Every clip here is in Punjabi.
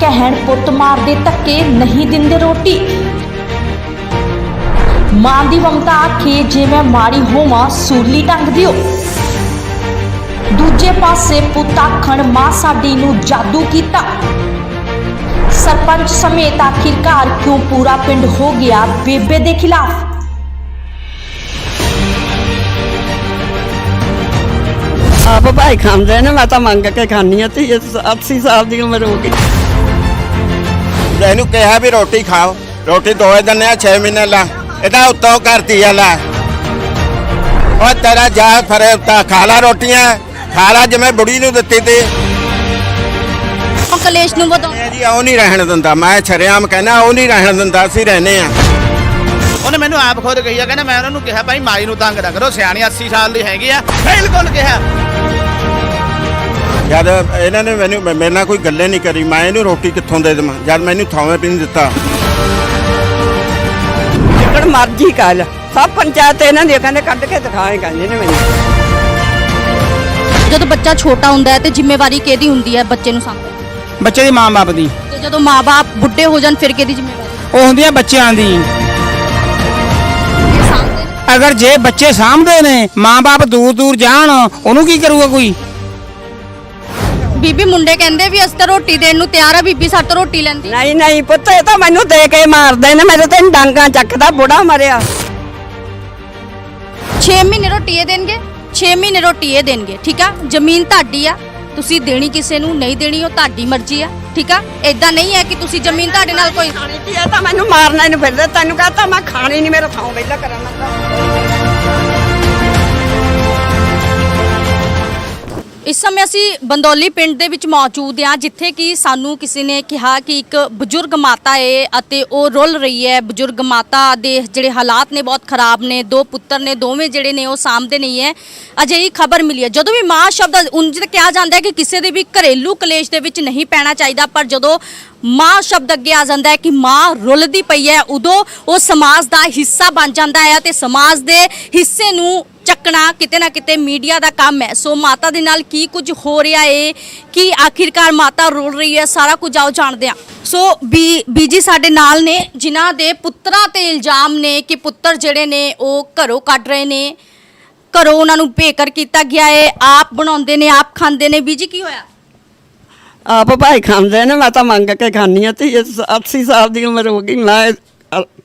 ਕਹਿਣ ਪੁੱਤ ਮਾਰਦੇ ਧੱਕੇ ਨਹੀਂ ਦਿੰਦੇ ਰੋਟੀ। ਮਾਂ ਦੀ ਮਮਤਾ ਆਖੇ, ਜੇ ਮੈਂ ਮਾੜੀ ਹੋਵਾਂ, ਸੂਲੀ ਟੰਗ ਦਿਓ। ਦੂਜੇ ਪਾਸੇ ਪੁੱਤ ਆਖਣ, ਮਾਂ ਸਾਡੀ ਨੂੰ ਜਾਦੂ ਕੀਤਾ। ਸਰਪੰਚ ਸਮੇਤ ਆਖਿਰਕਾਰ ਕਿਉਂ ਪੂਰਾ ਪਿੰਡ ਹੋ ਗਿਆ ਬੇਬੇ ਦੇ ਖਿਲਾਫ? ਆਪ ਭਾਈ ਖਾਂਦੇ ਨੇ, ਮੈਂ ਤਾਂ ਮੰਗ ਕੇ ਖਾਣੀ ਆ ਤੇ 80 ਸਾਲ ਦੀ ਉਮਰ ਹੋ ਗਈ। ਇਹਨੂੰ ਕਿਹਾ ਵੀ ਰੋਟੀ ਖਾਓ। ਰੋਟੀ ਦੋਏ ਦਿਨ ਆ 6 ਮਹੀਨੇ ਲਾ। ਇਹਦਾ ਉੱਤੋਂ ਕਰਤੀ ਆ ਲੈ। ਉਹ ਤੇਰਾ ਜਾ ਫਿਰ ਤਾਂ ਖਾ ਲਾ ਰੋਟੀਆਂ। ਖਾ ਲਾ ਜਿਵੇਂ ਬੁੜੀ ਨੂੰ ਦਿੱਤੀ ਤੀ। ਉਹ ਕਲੇਸ਼ ਨੂੰ ਇਹ ਜੀ ਉਹ ਨਹੀਂ ਰਹਿਣ ਦਿੰਦਾ। ਮੈਂ ਛਰਿਆਮ ਕਹਿੰਦਾ ਉਹ ਨਹੀਂ ਰਹਿਣ ਦਿੰਦਾ। ਅਸੀਂ ਰਹਨੇ ਆ। ਉਹਨੇ ਮੈਨੂੰ ਆਪ ਖੁਦ ਕਹੀ ਆ ਕਹਿੰਦਾ ਮੈਂ ਉਹਨਾਂ ਨੂੰ ਕਿਹਾ ਭਾਈ ਮਾਈ ਨੂੰ ਤੰਗ ਨਾ ਕਰੋ ਸਿਆਣੀ 80 ਸਾਲ ਦੀ ਹੈਗੀ ਆ। ਬਿਲਕੁਲ ਕਿਹਾ। ਜਦ ਇਹਨਾਂ ਨੇ ਮੈਨੂੰ ਮੇਰੇ ਨਾਲ ਕੋਈ ਗੱਲੇ ਨਹੀਂ ਕਰੀ। ਮੈਂ ਇਹਨੂੰ ਰੋਟੀ ਕਿੱਥੋਂ ਦੇ ਦੇਵਾਂ? ਜਦ ਮੈਨੂੰ ਥਾਵੇਂ ਵੀ ਨਹੀਂ ਦਿੱਤਾ। ਜਿੱਕੜ ਮਰਜ਼ੀ ਕੱਲ ਸਭ ਪੰਚਾਇਤ ਇਹਨਾਂ ਦੀ ਕਹਿੰਦੇ ਕੱਢ ਕੇ ਦਿਖਾਏ ਕਹਿੰਦੇ ਨੇ ਮੈਨੂੰ। ਜਦੋਂ ਬੱਚਾ ਛੋਟਾ ਹੁੰਦਾ ਹੈ ਤੇ ਜ਼ਿੰਮੇਵਾਰੀ ਕਿਹਦੀ ਹੁੰਦੀ ਹੈ ਬੱਚੇ ਨੂੰ ਸਾਂਭਣ ਬੱਚੇ ਦੀ ਮਾਂ-ਬਾਪ ਦੀ। ਤੇ ਜਦੋਂ ਮਾਪੇ ਬੁੱਢੇ ਹੋ ਜਾਣ ਫਿਰ ਕਿਹਦੀ ਜ਼ਿੰਮੇਵਾਰੀ? ਉਹ ਹੁੰਦੀ ਆ ਬੱਚਿਆਂ ਦੀ। ਅਗਰ ਜੇ ਬੱਚੇ ਸਾਂਭਦੇ ਨੇ ਮਾਂ-ਬਾਪ ਦੂਰ-ਦੂਰ ਜਾਣ ਉਹਨੂੰ ਕੀ ਕਰੂਗਾ ਕੋਈ? ਬੀਬੀ ਮੁੰਡੇ ਕਹਿੰਦੇ ਵੀ ਅਸੀਂ ਤਾਂ ਰੋਟੀ ਦੇਣ ਨੂੰ ਤਿਆਰ ਆ ਬੀਬੀ ਸਾਡੇ ਤੋਂ ਰੋਟੀ ਲੈਂਦੀ। ਨਹੀਂ ਨਹੀਂ ਪੁੱਤ ਇਹ ਤਾਂ ਮੈਨੂੰ ਦੇ ਕੇ ਮਾਰਦੇ ਨੇ ਮੇਰੇ ਤੇ ਡਾਂਗਾ ਚੱਕਦਾ ਬੁੜਾ ਮਰਿਆ। 6 ਮਹੀਨੇ ਰੋਟੀ ਇਹ ਦੇਣਗੇ 6 ਮਹੀਨੇ ਰੋਟੀ ਇਹ ਦੇਣਗੇ ਠੀਕ ਆ? ਜ਼ਮੀਨ ਤੁਹਾਡੀ ਆ ਤੁਸੀਂ ਦੇਣੀ ਕਿਸੇ ਨੂੰ ਨਹੀਂ ਦੇਣੀ ਉਹ ਤੁਹਾਡੀ ਮਰਜ਼ੀ ਆ ਠੀਕ ਆ? ਐਦਾਂ ਨਹੀਂ ਹੈ ਕਿ ਤੁਸੀਂ ਜ਼ਮੀਨ ਤੁਹਾਡੇ ਨਾਲ ਕੋਈ ਖਾਣੀ ਕੀ ਇਹ ਤਾਂ ਮੈਨੂੰ ਮਾਰਨਾ ਨਹੀਂ ਫਿਰਦੇ ਤੈਨੂੰ ਕਹਤਾ ਮੈਂ ਖਾਣੀ ਨਹੀਂ ਮੇਰਾ ਥਾਂ ਵਿਹਲਾ ਕਰਨ ਲੱਗਾ ਇਸ ਸਮੇਂ ਅਸੀਂ ਬੰਦੌਲੀ ਪਿੰਡ ਦੇ ਵਿੱਚ ਮੌਜੂਦ ਹਾਂ, ਜਿੱਥੇ ਕਿ ਸਾਨੂੰ ਕਿਸੇ ਨੇ ਕਿਹਾ ਕਿ ਇੱਕ ਬਜ਼ੁਰਗ ਮਾਤਾ ਏ ਅਤੇ ਉਹ ਰੁੱਲ ਰਹੀ ਹੈ। ਬਜ਼ੁਰਗ ਮਾਤਾ ਦੇ ਜਿਹੜੇ ਹਾਲਾਤ ਨੇ ਬਹੁਤ ਖਰਾਬ ਨੇ, ਦੋ ਪੁੱਤਰ ਨੇ, ਦੋਵੇਂ ਜਿਹੜੇ ਨੇ ਉਹ ਸਾਹਮਣੇ ਨਹੀਂ ਹੈ। ਅਜਿਹੀ ਖਬਰ ਮਿਲੀ ਹੈ। ਜਦੋਂ ਵੀ ਮਾਂ ਸ਼ਬਦ ਉਂਝ ਤਾਂ ਕਿਹਾ ਜਾਂਦਾ ਹੈ ਕਿ ਕਿਸੇ ਦੇ ਵੀ ਘਰੇਲੂ ਕਲੇਸ਼ ਦੇ ਵਿੱਚ ਨਹੀਂ ਪੈਣਾ ਚਾਹੀਦਾ, ਪਰ ਜਦੋਂ ਮਾਂ ਸ਼ਬਦ ਅੱਗੇ ਆ ਜਾਂਦਾ ਹੈ ਕਿ ਮਾਂ ਰੁੱਲਦੀ ਪਈ ਹੈ। ਉਦੋਂ ਉਹ ਸਮਾਜ ਦਾ ਹਿੱਸਾ ਬਣ ਜਾਂਦਾ ਹੈ ਤੇ ਸਮਾਜ ਦੇ ਹਿੱਸੇ ਨੂੰ ਚੱਕਣਾ ਕਿਤੇ ਨਾ ਕਿਤੇ ਮੀਡੀਆ ਦਾ ਕੰਮ ਹੈ। ਸੋ ਮਾਤਾ ਦੇ ਨਾਲ ਕੀ ਕੁਝ ਹੋ ਰਿਹਾ ਏ? ਕਿ ਆਖਿਰਕਾਰ ਮਾਤਾ ਰੋਲ ਰਹੀ ਹੈ? ਸਾਰਾ ਕੁਝ ਆਓ ਜਾਣਦੇ ਹਾਂ। ਸੋ ਬੀ, ਬੀਜੀ ਸਾਡੇ ਨਾਲ ਨੇ, ਜਿਨ੍ਹਾਂ ਦੇ ਪੁੱਤਰਾਂ ਤੇ ਇਲਜ਼ਾਮ ਨੇ ਕਿ ਪੁੱਤਰ ਜਿਹੜੇ ਨੇ ਉਹ ਘਰੋਂ ਕੱਢ ਰਹੇ ਨੇ। ਘਰੋਂ ਉਹਨਾਂ ਨੂੰ ਬੇਕਰ ਕੀਤਾ ਗਿਆ ਏ। ਆਪ ਬਣਾਉਂਦੇ ਨੇ, ਆਪ ਖਾਂਦੇ ਨੇ। ਬੀਜੀ ਕੀ ਹੋਇਆ? ਆਪ ਭਾਈ ਖਾਂਦੇ ਨੇ ਮੈਂ ਤਾਂ ਮੰਗ ਕੇ ਖਾਣੀ ਆ ਤੇ 80 ਸਾਲ ਦੀ ਉਮਰ ਹੋ ਗਈ ਮੈਂ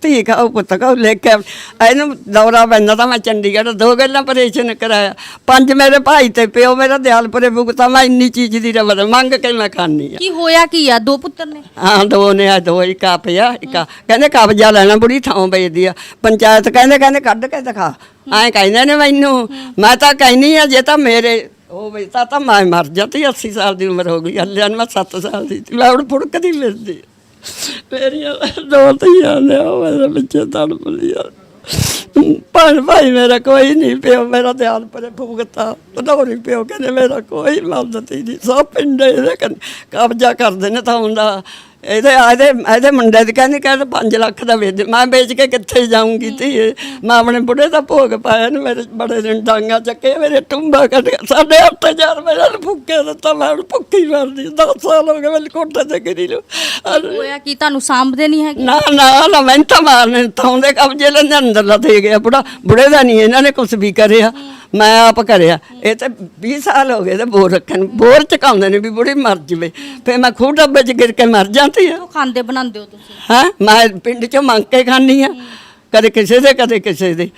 ਧੀ ਖਾਓ ਪੁੱਤ ਖਾਓ ਲੈ ਕੇ ਇਹਨੂੰ ਦੌਰਾ ਪੈਂਦਾ ਤਾਂ ਮੈਂ ਚੰਡੀਗੜ੍ਹ ਦੋ ਗੱਲਾਂ ਆਪਰੇਸ਼ਨ ਕਰਾਇਆ। ਪੰਜ ਮੇਰੇ ਭਾਈ ਤੇ ਪਿਓ ਮੇਰਾ ਦਿਆਲਪੁਰੇ ਭੁਗਤਾ ਮੈਂ ਇੰਨੀ ਚੀਜ਼ ਦੀ ਰਵਰ ਮੰਗ ਕੇ ਮੈਂ ਖਾਣੀ ਆ ਕੀ ਹੋਇਆ ਕੀ ਆ? ਦੋ ਪੁੱਤਰ ਨੇ? ਹਾਂ ਦੋ ਨੇ ਆ ਦੋ ਇੱਕ ਆ ਪਿਆ ਇੱਕ। ਕਹਿੰਦੇ ਕਬਜ਼ਾ ਲੈਣਾ ਬੁੜੀ ਥਾਂ ਵੇਚਦੀ ਆ। ਪੰਚਾਇਤ ਕਹਿੰਦੇ ਕਹਿੰਦੇ ਕੱਢ ਕੇ ਦਿਖਾ। ਐਂ ਕਹਿੰਦੇ ਨੇ ਮੈਨੂੰ। ਮੈਂ ਤਾਂ ਕਹਿਨੀ ਆ ਜੇ ਤਾਂ ਮੇਰੇ ਹੋਵੇ ਤਾਂ ਤਾਂ ਮੈਂ ਮਰ ਜਾਂਦੀ 80 ਸਾਲ ਦੀ ਉਮਰ ਹੋ ਗਈ ਹੱਲਿਆਂ ਨੂੰ ਮੈਂ 7 ਸਾਲ ਦੀ ਸੀ। ਮੈਂ ਹੁਣ ਫੁੜਕਦੀ ਫਿਰਦੀ ਮੇਰੀਆਂ ਦੋ ਧੀਆਂ ਨੇ, ਉਹ ਮੇਰੇ ਬੱਚੇ ਤੜਪ ਪਰ ਭਾਈ ਮੇਰਾ ਕੋਈ ਨਹੀਂ ਪਿਓ, ਮੇਰਾ ਧਿਆਨ ਪਰੇ ਫੂਕਤਾ ਬਦੌਰੀ ਪਿਓ ਕਹਿੰਦੇ, ਮੇਰਾ ਕੋਈ ਮਦਦ ਹੀ ਨਹੀਂ ਸਭ ਪਿੰਡੇ ਇਹਦੇ ਕੰਨ ਕਬਜ਼ਾ ਕਰਦੇ ਨੇ ਤਾਂ ਹੁੰਦਾ। ਇਹਦੇ ਇਹਦੇ ਇਹਦੇ ਮੁੰਡੇ ਦੀ ਕਹਿੰਦੀ ਕਹਿੰਦੇ 5 ਲੱਖ ਦਾ ਵੇਚ। ਮੈਂ ਵੇਚ ਕੇ ਕਿੱਥੇ ਜਾਊਂਗੀ ਧੀਏ ਮੈਂ ਆਪਣੇ ਬੁੱਢੇ ਦਾ ਭੋਗ ਪਾਇਆ ਨੇ ਮੇਰੇ ਬੜੇ ਦਿਨ ਡਾਂਗਾ ਚੱਕੇ ਮੇਰੇ ਟੁੰਬਾ ਕੱਢ ਕੇ ਅੱਠ ਹਜ਼ਾਰ ਮੇਰਾ ਭੁੱਕੇ ਦਿੱਤਾ ਮੈਂ ਹੁਣ ਭੁੱਖੀ ਮਰਦੀ 10 ਸਾਲ ਹੋ ਗਏ ਮੈਨੂੰ ਕੋਟੇ ਤੇ ਗਿਰੀ ਨੂੰ। ਹੋਇਆ ਕੀ? ਤੁਹਾਨੂੰ ਸਾਂਭਦੇ ਨਹੀਂ ਹੈਗੇ? ਨਾ ਨਾ ਨਾ ਮੈਂ ਤਾਂ ਮਾਰਨੇ ਤਾਉਂਦੇ ਕਬਜੇ ਲੈਂਦੇ ਅੰਦਰ ਲਾ ਦੇ ਗਿਆ ਬੁੜਾ। ਬੁੜੇ ਦਾ ਨਹੀਂ ਇਹਨਾਂ ਨੇ ਕੁਝ ਵੀ ਕਰਿਆ। ਮੈਂ ਆਪ ਕਰਿਆ ਇਹ ਤੇ 20 ਸਾਲ ਹੋ ਗਏ ਤੇ ਬੋਰ ਰੱਖਣ। ਨੂੰ। ਬੋਰ ਚਕਾਉਂਦੇ ਨੇ ਵੀ ਬੁੜੀ ਮਰ ਜਵੇ। ਫੇ ਮੈਂ ਖੂਹ ਡੱਬੇ 'ਚ ਗਿਰ ਕੇ ਮਰ ਜਾਂਦੀ ਆ। ਉਹ ਖਾਂਦੇ ਬਣਾਉਂਦੇ ਹੋ ਤੁਸੀਂ? ਹਾਂ? ਮੈਂ ਪਿੰਡ 'ਚੋਂ ਮੰਗ ਕੇ ਖਾਂਦੀ ਆ। ਕਦੇ ਕਿਸੇ ਦੇ ਕਦੇ ਕਿਸੇ ਦੇ।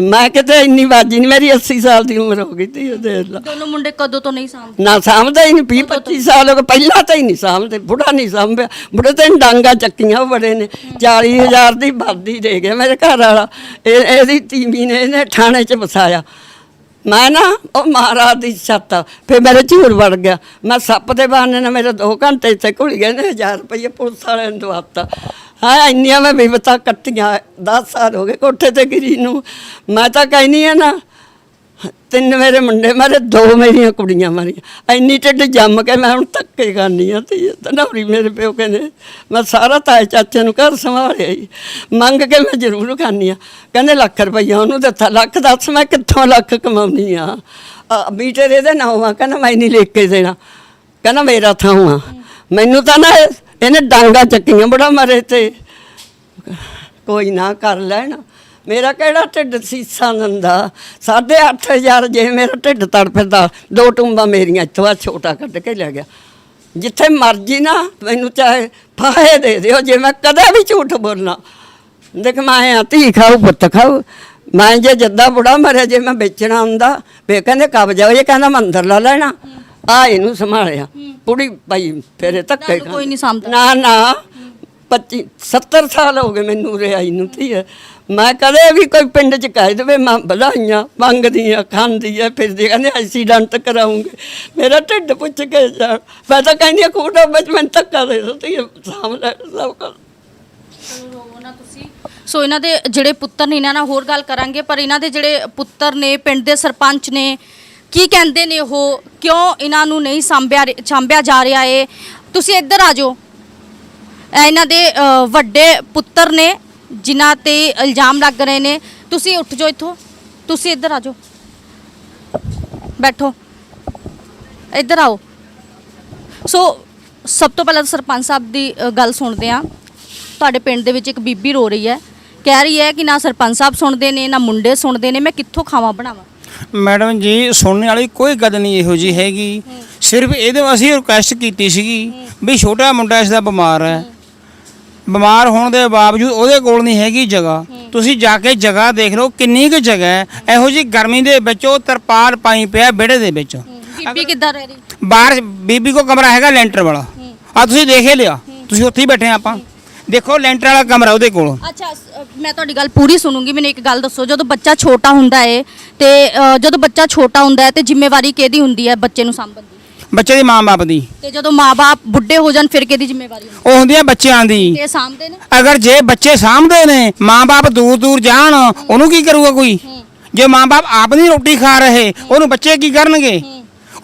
ਮੈਂ ਕਿਤੇ ਇੰਨੀ ਬਾਜੀ ਨਹੀਂ ਮੇਰੀ 80 ਸਾਲ ਦੀ ਉਮਰ ਹੋ ਗਈ ਤੀ ਉਹ ਦੇਖ ਲਾ। ਦੋਨੋਂ ਮੁੰਡੇ ਕਦੋਂ ਤੋਂ ਨਹੀਂ ਸਾਂਭਦੇ? ਨਾ ਸਾਂਭਦਾ ਹੀ ਨਹੀਂ 20 25 ਸਾਲ ਹੋ ਗਏ ਪਹਿਲਾਂ ਤਾਂ ਹੀ ਨਹੀਂ ਸਾਂਭਦੇ ਬੁੜਾ ਨਹੀਂ ਸਾਂਭਿਆ। ਬੁੜੇ ਤੇ ਡਾਂਗਾ ਚੱਕੀਆਂ ਉਹ ਬੜੇ ਨੇ 40000 ਦੀ ਵਰਦੀ ਦੇ ਗਿਆ ਮੇਰੇ ਘਰ ਵਾਲਾ। ਇਹ ਇਹਦੀ ਤੀਵੀਂ ਨੇ ਇਹਨੇ ਥਾਣੇ 'ਚ ਵਸਾਇਆ। ਮੈਂ ਨਾ ਉਹ ਮਹਾਰਾਜ ਦੀ ਛੱਤ ਫਿਰ ਮੇਰੇ ਝੂਰ ਵੜ ਗਿਆ। ਮੈਂ ਸੱਪ ਦੇ ਬਹਾਨੇ ਨਾਲ ਮੇਰੇ 2 ਘੰਟੇ ਇੱਥੇ ਘੁਲ ਗਏ ਨੇ 1000 ਰੁਪਏ ਪੁਲਿਸ ਵਾਲਿਆਂ ਨੇ ਦਵਾਤਾ। ਹਾਂ ਇੰਨੀਆਂ ਮੈਂ ਬਿਪਤਾ ਕੱਟੀਆਂ 10 ਸਾਲ ਹੋ ਗਏ ਕੋਠੇ ਤੇ ਗਿਰੀ ਨੂੰ। ਮੈਂ ਤਾਂ ਕਹਿਨੀ ਆ ਨਾ ਤਿੰਨ ਮੇਰੇ ਮੁੰਡੇ ਮਾਰੇ ਦੋ ਮੇਰੀਆਂ ਕੁੜੀਆਂ ਮਾਰੀਆਂ। ਇੰਨੀ ਢਿੱਡ ਜੰਮ ਕੇ ਮੈਂ ਹੁਣ ਧੱਕੇ ਖਾਨੀ ਆ ਤੇ ਤਨੌਰੀ ਮੇਰੇ ਪਿਓ ਕਹਿੰਦੇ ਮੈਂ ਸਾਰਾ ਤਾਏ ਚਾਚੇ ਨੂੰ ਘਰ ਸੰਭਾਲਿਆ ਹੀ ਮੰਗ ਕੇ ਮੈਂ ਜ਼ਰੂਰ ਖਾਨੀ ਆ। ਕਹਿੰਦੇ ਲੱਖ ਰੁਪਈਆ ਉਹਨੂੰ ਦਿੱਤਾ। ਲੱਖ ਦੱਸ ਮੈਂ ਕਿੱਥੋਂ ਲੱਖ ਕਮਾਉਣੀ ਆ? ਆ, ਮੀਟਰ ਇਹਦੇ ਨਾਮ ਕਹਿੰਦਾ ਮੈਂ ਨਹੀਂ ਲੈ ਕੇ ਦੇਣਾ। ਕਹਿੰਦਾ ਮੇਰਾ ਥਾਂ ਆ ਮੈਨੂੰ ਤਾਂ ਨਾ ਇਹਨੇ ਡਾਂਗਾ ਚੱਕੀਆਂ ਬੜਾ ਮਰੇ ਤੇ। ਕੋਈ ਨਾ ਕਰ ਲੈਣ। ਮੇਰਾ ਕਿਹੜਾ ਢਿੱਡ ਸੀਸਾ ਦਿੰਦਾ 8500 ਜੇ ਮੇਰਾ ਢਿੱਡ ਤੜਫਦਾ ਦੋ ਟੁੰਬਾਂ ਮੇਰੀਆਂ ਇੱਥੋਂ ਆ, ਛੋਟਾ ਕੱਢ ਕੇ ਲੈ ਗਿਆ। ਜਿੱਥੇ ਮਰਜ਼ੀ ਨਾ ਮੈਨੂੰ ਚਾਹੇ ਫਾਹੇ ਦੇ ਦਿਓ, ਜੇ ਮੈਂ ਕਦੇ ਵੀ ਝੂਠ ਬੋਲਣਾ ਦੇਖ, ਮੈਂ ਆ ਧੀ ਖਾਊ, ਪੁੱਤ ਖਾਊ। ਮੈਂ ਜੇ ਜੱਦਾ ਬੁੜਾ ਮਰਿਆ, ਜੇ ਮੈਂ ਵੇਚਣਾ ਹੁੰਦਾ ਵੇ ਕਹਿੰਦੇ, ਕਬਜ਼ਾ ਇਹ ਕਹਿੰਦਾ ਮੰਦਰ ਲਾ ਲੈਣਾ। ਆ ਇਹਨੂੰ ਸੰਭਾਲਿਆ। ਕੁੜੀ ਭਾਈ ਫੇਰੇ ਧੱਕੇ ਤੁਹਾਨੂੰ ਕੋਈ ਨਹੀਂ ਸਾਂਭਦਾ। ਨਾ ਨਾ 25 70 ਸਾਲ ਹੋ ਗਏ ਮੈਨੂੰ ਰਿਆਈ ਨੂੰ ਧੀ ਮੈਂ ਕਦੇ ਵੀ ਕੋਈ ਪਿੰਡ ਚ ਕਹਿ ਦੇਵੇ ਮੈਂ ਵਧਾਈਆਂ ਮੰਗਦੀ ਆ ਖਾਂਦੀ ਆ ਫਿਰਦੀ ਕਹਿੰਦੇ ਐਕਸੀਡੈਂਟ ਕਰਾਉਂਗੇ। ਮੇਰਾ ਢਿੱਡ ਪੁੱਛ ਕੇ ਜਾਣ ਮੈਂ ਤਾਂ ਕਹਿੰਦੀ ਆ ਵਿੱਚ ਮੈਂ ਧੱਕਾ ਦੇ ਦਿੱਤੀ ਸਾਹਮਣੇ ਸਭ ਕੁਛ ਰੋਵੋ ਨਾ ਤੁਸੀਂ। ਸੋ ਇਹਨਾਂ ਦੇ ਜਿਹੜੇ ਪੁੱਤਰ ਨੇ ਇਹਨਾਂ ਨਾਲ ਹੋਰ ਗੱਲ ਕਰਾਂਗੇ ਪਰ ਇਹਨਾਂ ਦੇ ਜਿਹੜੇ ਪੁੱਤਰ ਨੇ ਪਿੰਡ ਦੇ ਸਰਪੰਚ ਨੇ ਕੀ ਕਹਿੰਦੇ ਨੇ ਉਹ? ਕਿਉਂ ਇਹਨਾਂ ਨੂੰ ਨਹੀਂ ਸਾਂਭਿਆ ਰ- ਸਾਂਭਿਆ ਜਾ ਰਿਹਾ ਏ? ਤੁਸੀਂ ਇੱਧਰ ਆ ਜਾਓ। ਇਹਨਾਂ ਦੇ ਵੱਡੇ ਪੁੱਤਰ ਨੇ, ਜਿਨ੍ਹਾਂ ਤੇ ਇਲਜ਼ਾਮ ਲੱਗ ਰਹੇ ਨੇ। ਤੁਸੀਂ ਉੱਠ ਜਾਓ ਇੱਥੋਂ। ਤੁਸੀਂ ਇੱਧਰ ਆ ਜਾਓ। ਬੈਠੋ। ਇੱਧਰ ਆਓ। ਸੋ, ਸਭ ਤੋਂ ਪਹਿਲਾਂ ਤਾਂ ਸਰਪੰਚ ਸਾਹਿਬ ਦੀ ਗੱਲ ਸੁਣਦੇ ਆ ਤੁਹਾਡੇ ਪਿੰਡ ਦੇ ਵਿੱਚ ਇੱਕ ਬੀਬੀ ਰੋ ਰਹੀ ਹੈ। ਕਹਿ ਰਹੀ ਹੈ ਕਿ ਨਾ ਸਰਪੰਚ ਸਾਹਿਬ ਸੁਣਦੇ ਨੇ, ਨਾ ਮੁੰਡੇ ਸੁਣਦੇ ਨੇ। ਮੈਂ ਕਿੱਥੋਂ ਖਾਵਾਂ ਬਣਾਵਾਂ? ਮੈਡਮ ਜੀ ਸੁਣਨ ਵਾਲੀ ਕੋਈ ਗੱਲ ਨਹੀਂ ਇਹੋ ਜੀ ਹੈਗੀ। ਸਿਰਫ ਇਹਦੇ ਅਸੀਂ ਰਿਕੁਐਸਟ ਕੀਤੀ ਸੀਗੀ ਵੀ ਛੋਟਾ ਮੁੰਡਾ ਇਸ ਦਾ ਬਿਮਾਰ ਹੈ। ਬਿਮਾਰ ਹੋਣ ਦੇ ਬਾਵਜੂਦ ਉਹਦੇ ਕੋਲ ਨਹੀਂ ਹੈਗੀ ਜਗ੍ਹਾ। ਤੁਸੀਂ ਜਾ ਕੇ ਜਗ੍ਹਾ ਦੇਖ ਲਓ ਕਿੰਨੀ ਕੁ ਜਗ੍ਹਾ ਹੈ। ਇਹੋ ਜੀ ਗਰਮੀ ਦੇ ਵਿੱਚ ਉਹ ਤਰਪਾਲ ਪਾਈ ਪਿਆ ਵਿਹੜੇ ਦੇ ਵਿੱਚ। ਬੀਬੀ ਕਿੱਦਾਂ ਰਹਿ ਰਹੀ? ਬਾਹਰ ਬੀਬੀ ਕੋ ਕਮਰਾ ਹੈਗਾ ਲੈਂਟਰ ਵਾਲਾ। ਆ ਤੁਸੀਂ ਦੇਖ ਲਿਆ। ਤੁਸੀਂ ਉੱਥੇ ਹੀ ਬੈਠੇ ਆਪਾਂ। ਦੇਖੋ ਲੈਂਟਰ ਵਾਲਾ ਕਮਰਾ ਉਹਦੇ ਕੋਲ। ਅੱਛਾ ਸ- ਮੈਂ ਤੁਹਾਡੀ ਗੱਲ ਪੂਰੀ ਸੁਣੂੰਗੀ ਮੈਨੂੰ ਇੱਕ ਗੱਲ ਦੱਸੋ ਜਦੋਂ ਬੱਚਾ ਛੋਟਾ ਹੁੰਦਾ ਹੈ ਤੇ ਅ, ਜਦੋਂ ਬੱਚਾ ਛੋਟਾ ਹੁੰਦਾ ਹੈ ਤੇ ਜ਼ਿੰਮੇਵਾਰੀ ਕਿਹਦੀ ਹੁੰਦੀ ਹੈ ਬੱਚੇ ਨੂੰ ਸਾਂਭਣ ਦੀ? ਬੱਚੇ ਦੇ ਮਾਂ-ਬਾਪ ਦੀ। ਤੇ ਜਦੋਂ ਮਾਪੇ ਬੁੱਢੇ ਹੋ ਜਾਣ ਫਿਰ ਕਿਹਦੀ ਜ਼ਿੰਮੇਵਾਰੀ ਹੁੰਦੀ ਉਹ ਬੱਚਿਆਂ ਦੀ। ਤੇ ਸਾਂਭਦੇ ਨੇ? ਅਗਰ ਜੇ ਬੱਚੇ ਸਾਂਭਦੇ ਨੇ ਮਾਂ-ਬਾਪ ਦੂਰ ਦੂਰ ਜਾਣ ਉਹਨੂੰ ਕੀ ਕਰੂਗਾ ਕੋਈ? ਜੇ ਮਾਂ-ਬਾਪ ਆਪ ਨਹੀਂ ਰੋਟੀ ਖਾ ਰਹੇ ਉਹਨੂੰ ਬੱਚੇ ਕੀ ਕਰਨਗੇ?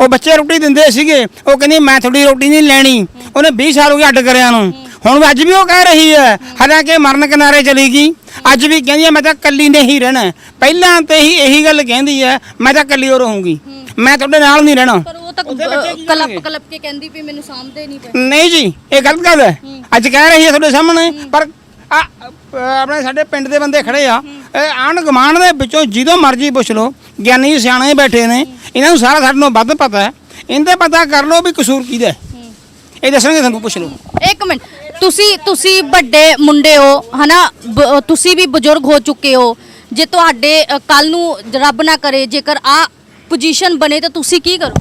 ਉਹ ਬੱਚੇ ਰੋਟੀ ਦਿੰਦੇ ਸੀਗੇ ਉਹ ਕਹਿੰਦੀ ਮੈਂ ਤੁਹਾਡੀ ਰੋਟੀ ਨਹੀਂ ਲੈਣੀ। ਉਹਨੇ 20 ਸਾਲ ਹੋ ਗਏ ਅੱਡ ਕਰਿਆ ਨੂੰ। ਹੁਣ ਅੱਜ ਵੀ ਉਹ ਕਹਿ ਰਹੀ ਹੈ ਹਾਲਾਂਕਿ ਮਰਨ ਕਿਨਾਰੇ ਚਲੀ ਗਈ। ਅੱਜ ਵੀ ਕਹਿੰਦੀ ਹੈ ਮੈਂ ਤਾਂ ਕੱਲੀ ਨਹੀਂ ਰਹਿਣਾ ਪਹਿਲਾਂ ਤੇ ਹੀ ਇਹੀ ਗੱਲ ਕਹਿੰਦੀ ਹੈ ਮੈਂ ਤਾਂ ਕੱਲੀ ਹੋ। ਰਹੂੰਗੀ ਮੈਂ ਤੁਹਾਡੇ ਨਾਲ ਨਹੀਂ ਰਹਿਣਾ। ਪਰ ਉਹ ਤਾਂ ਉਹਦੇ ਬੱਚੇ ਕੀ ਕਲਪ ਕਰਨਗੇ? ਕਲਪ ਕੇ ਕਹਿੰਦੀ ਵੀ ਮੈਨੂੰ ਸਾਂਭਦੇ ਨਹੀਂ ਪਏ। ਨਹੀਂ ਜੀ ਇਹ ਗਲਤ ਗੱਲ ਹੈ। ਅੱਜ ਕਹਿ ਰਹੀ ਹੈ ਤੁਹਾਡੇ ਸਾਹਮਣੇ ਪਰ ਆ ਆਪਣੇ ਸਾਡੇ ਪਿੰਡ ਦੇ ਬੰਦੇ ਖੜੇ ਆ। ਇਹ ਆਣ ਗਮਾਨ ਦੇ ਵਿੱਚੋਂ ਜਦੋਂ ਮਰਜ਼ੀ ਪੁੱਛ ਲਓ ਗਿਆਨੀ ਸਿਆਣੇ ਬੈਠੇ ਨੇ। ਇਹਨਾਂ ਨੂੰ ਸਾਰਾ ਸਾਡੇ ਨਾਲੋਂ ਵੱਧ ਪਤਾ ਹੈ। ਇਹਦੇ ਪਤਾ ਕਰ ਲਓ ਵੀ ਕਸੂਰ ਕਿਹਦਾ ਹੈ। ਇਹ ਦੱਸਣਗੇ ਤੁਹਾਨੂੰ ਪੁੱਛ ਲਓ। ਇੱਕ ਮਿੰਟ। ਤੁਸੀਂ ਤੁਸੀਂ ਵੱਡੇ ਮੁੰਡੇ ਹੋ, ਹਨਾ? ਬ- ਤੁਸੀਂ ਵੀ ਬਜ਼ੁਰਗ ਹੋ ਚੁੱਕੇ ਹੋ। ਜੇ ਤੁਹਾਡੇ ਕੱਲ ਨੂੰ ਰੱਬ ਨਾ ਕਰੇ, ਜੇਕਰ ਆ ਪੋਜੀਸ਼ਨ ਬਣੇ ਤਾਂ ਤੁਸੀਂ ਕੀ ਕਰੋ?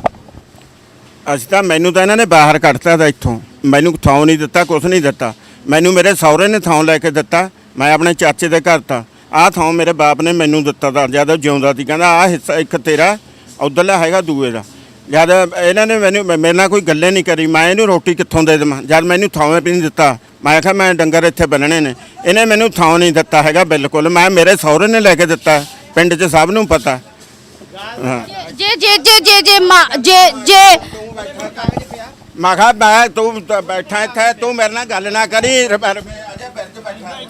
ਅਸੀਂ ਤਾਂ, ਮੈਨੂੰ ਤਾਂ ਇਹਨਾਂ ਨੇ ਬਾਹਰ ਕੱਢਤਾ ਦਾ ਇੱਥੋਂ। ਮੈਨੂੰ ਥਾਂ ਨਹੀਂ ਦਿੱਤਾ, ਕੁਛ ਨਹੀਂ ਦਿੱਤਾ। ਮੈਨੂੰ ਮੇਰੇ ਸਹੁਰੇ ਨੇ ਥਾਂ ਲੈ ਕੇ ਦਿੱਤਾ। ਮੈਂ ਆਪਣੇ ਚਾਚੇ ਦੇ ਘਰ ਤਾਂ। ਆਹ ਥਾਂ ਮੇਰੇ ਬਾਪ ਨੇ ਮੈਨੂੰ ਦਿੱਤਾ ਤਾਂ ਜਦੋਂ ਜਿਉਂਦਾ ਸੀ। ਕਹਿੰਦਾ, ਆਹ ਹਿੱਸਾ ਇੱਕ ਤੇਰਾ, ਉਧਰਲਾ ਹੈਗਾ ਦੂਏ ਦਾ। ਜਦ ਇਹਨਾਂ ਨੇ ਮੈਨੂੰ ਮੇਰੇ ਨਾਲ ਕੋਈ ਗੱਲੇ ਨਹੀਂ ਕਰੀ ਮੈਂ ਇਹਨੂੰ ਰੋਟੀ ਕਿੱਥੋਂ ਦੇ ਦੇਵਾਂ? ਜਦ ਮੈਨੂੰ ਥਾਂ ਵੀ ਨਹੀਂ ਦਿੱਤਾ ਮੈਂ ਕਿਹਾ ਮੈਂ ਡੰਗਰ ਇੱਥੇ ਬੰਨਣੇ ਨੇ। ਇਹਨੇ ਮੈਨੂੰ ਥਾਂ ਨਹੀਂ ਦਿੱਤਾ ਹੈਗਾ ਬਿਲਕੁਲ ਮੈਂ ਮੇਰੇ ਸਹੁਰੇ ਨੇ ਲੈ ਕੇ ਦਿੱਤਾ ਪਿੰਡ 'ਚ ਸਭ ਨੂੰ ਪਤਾ। ਹਾਂ। ਜੇ ਜੇ ਜੇ ਜੇ ਜੇ ਮਾਂ- ਜੇ ਜੇ ਮੈਂ ਕਿਹਾ ਮੈਂ ਤੂੰ ਤਾਂ ਬੈਠਾ ਇੱਥੇ ਤੂੰ ਮੇਰੇ ਨਾਲ ਗੱਲ ਨਾ ਕਰੀ ਰੁਪਏ ਰੁਪਏ।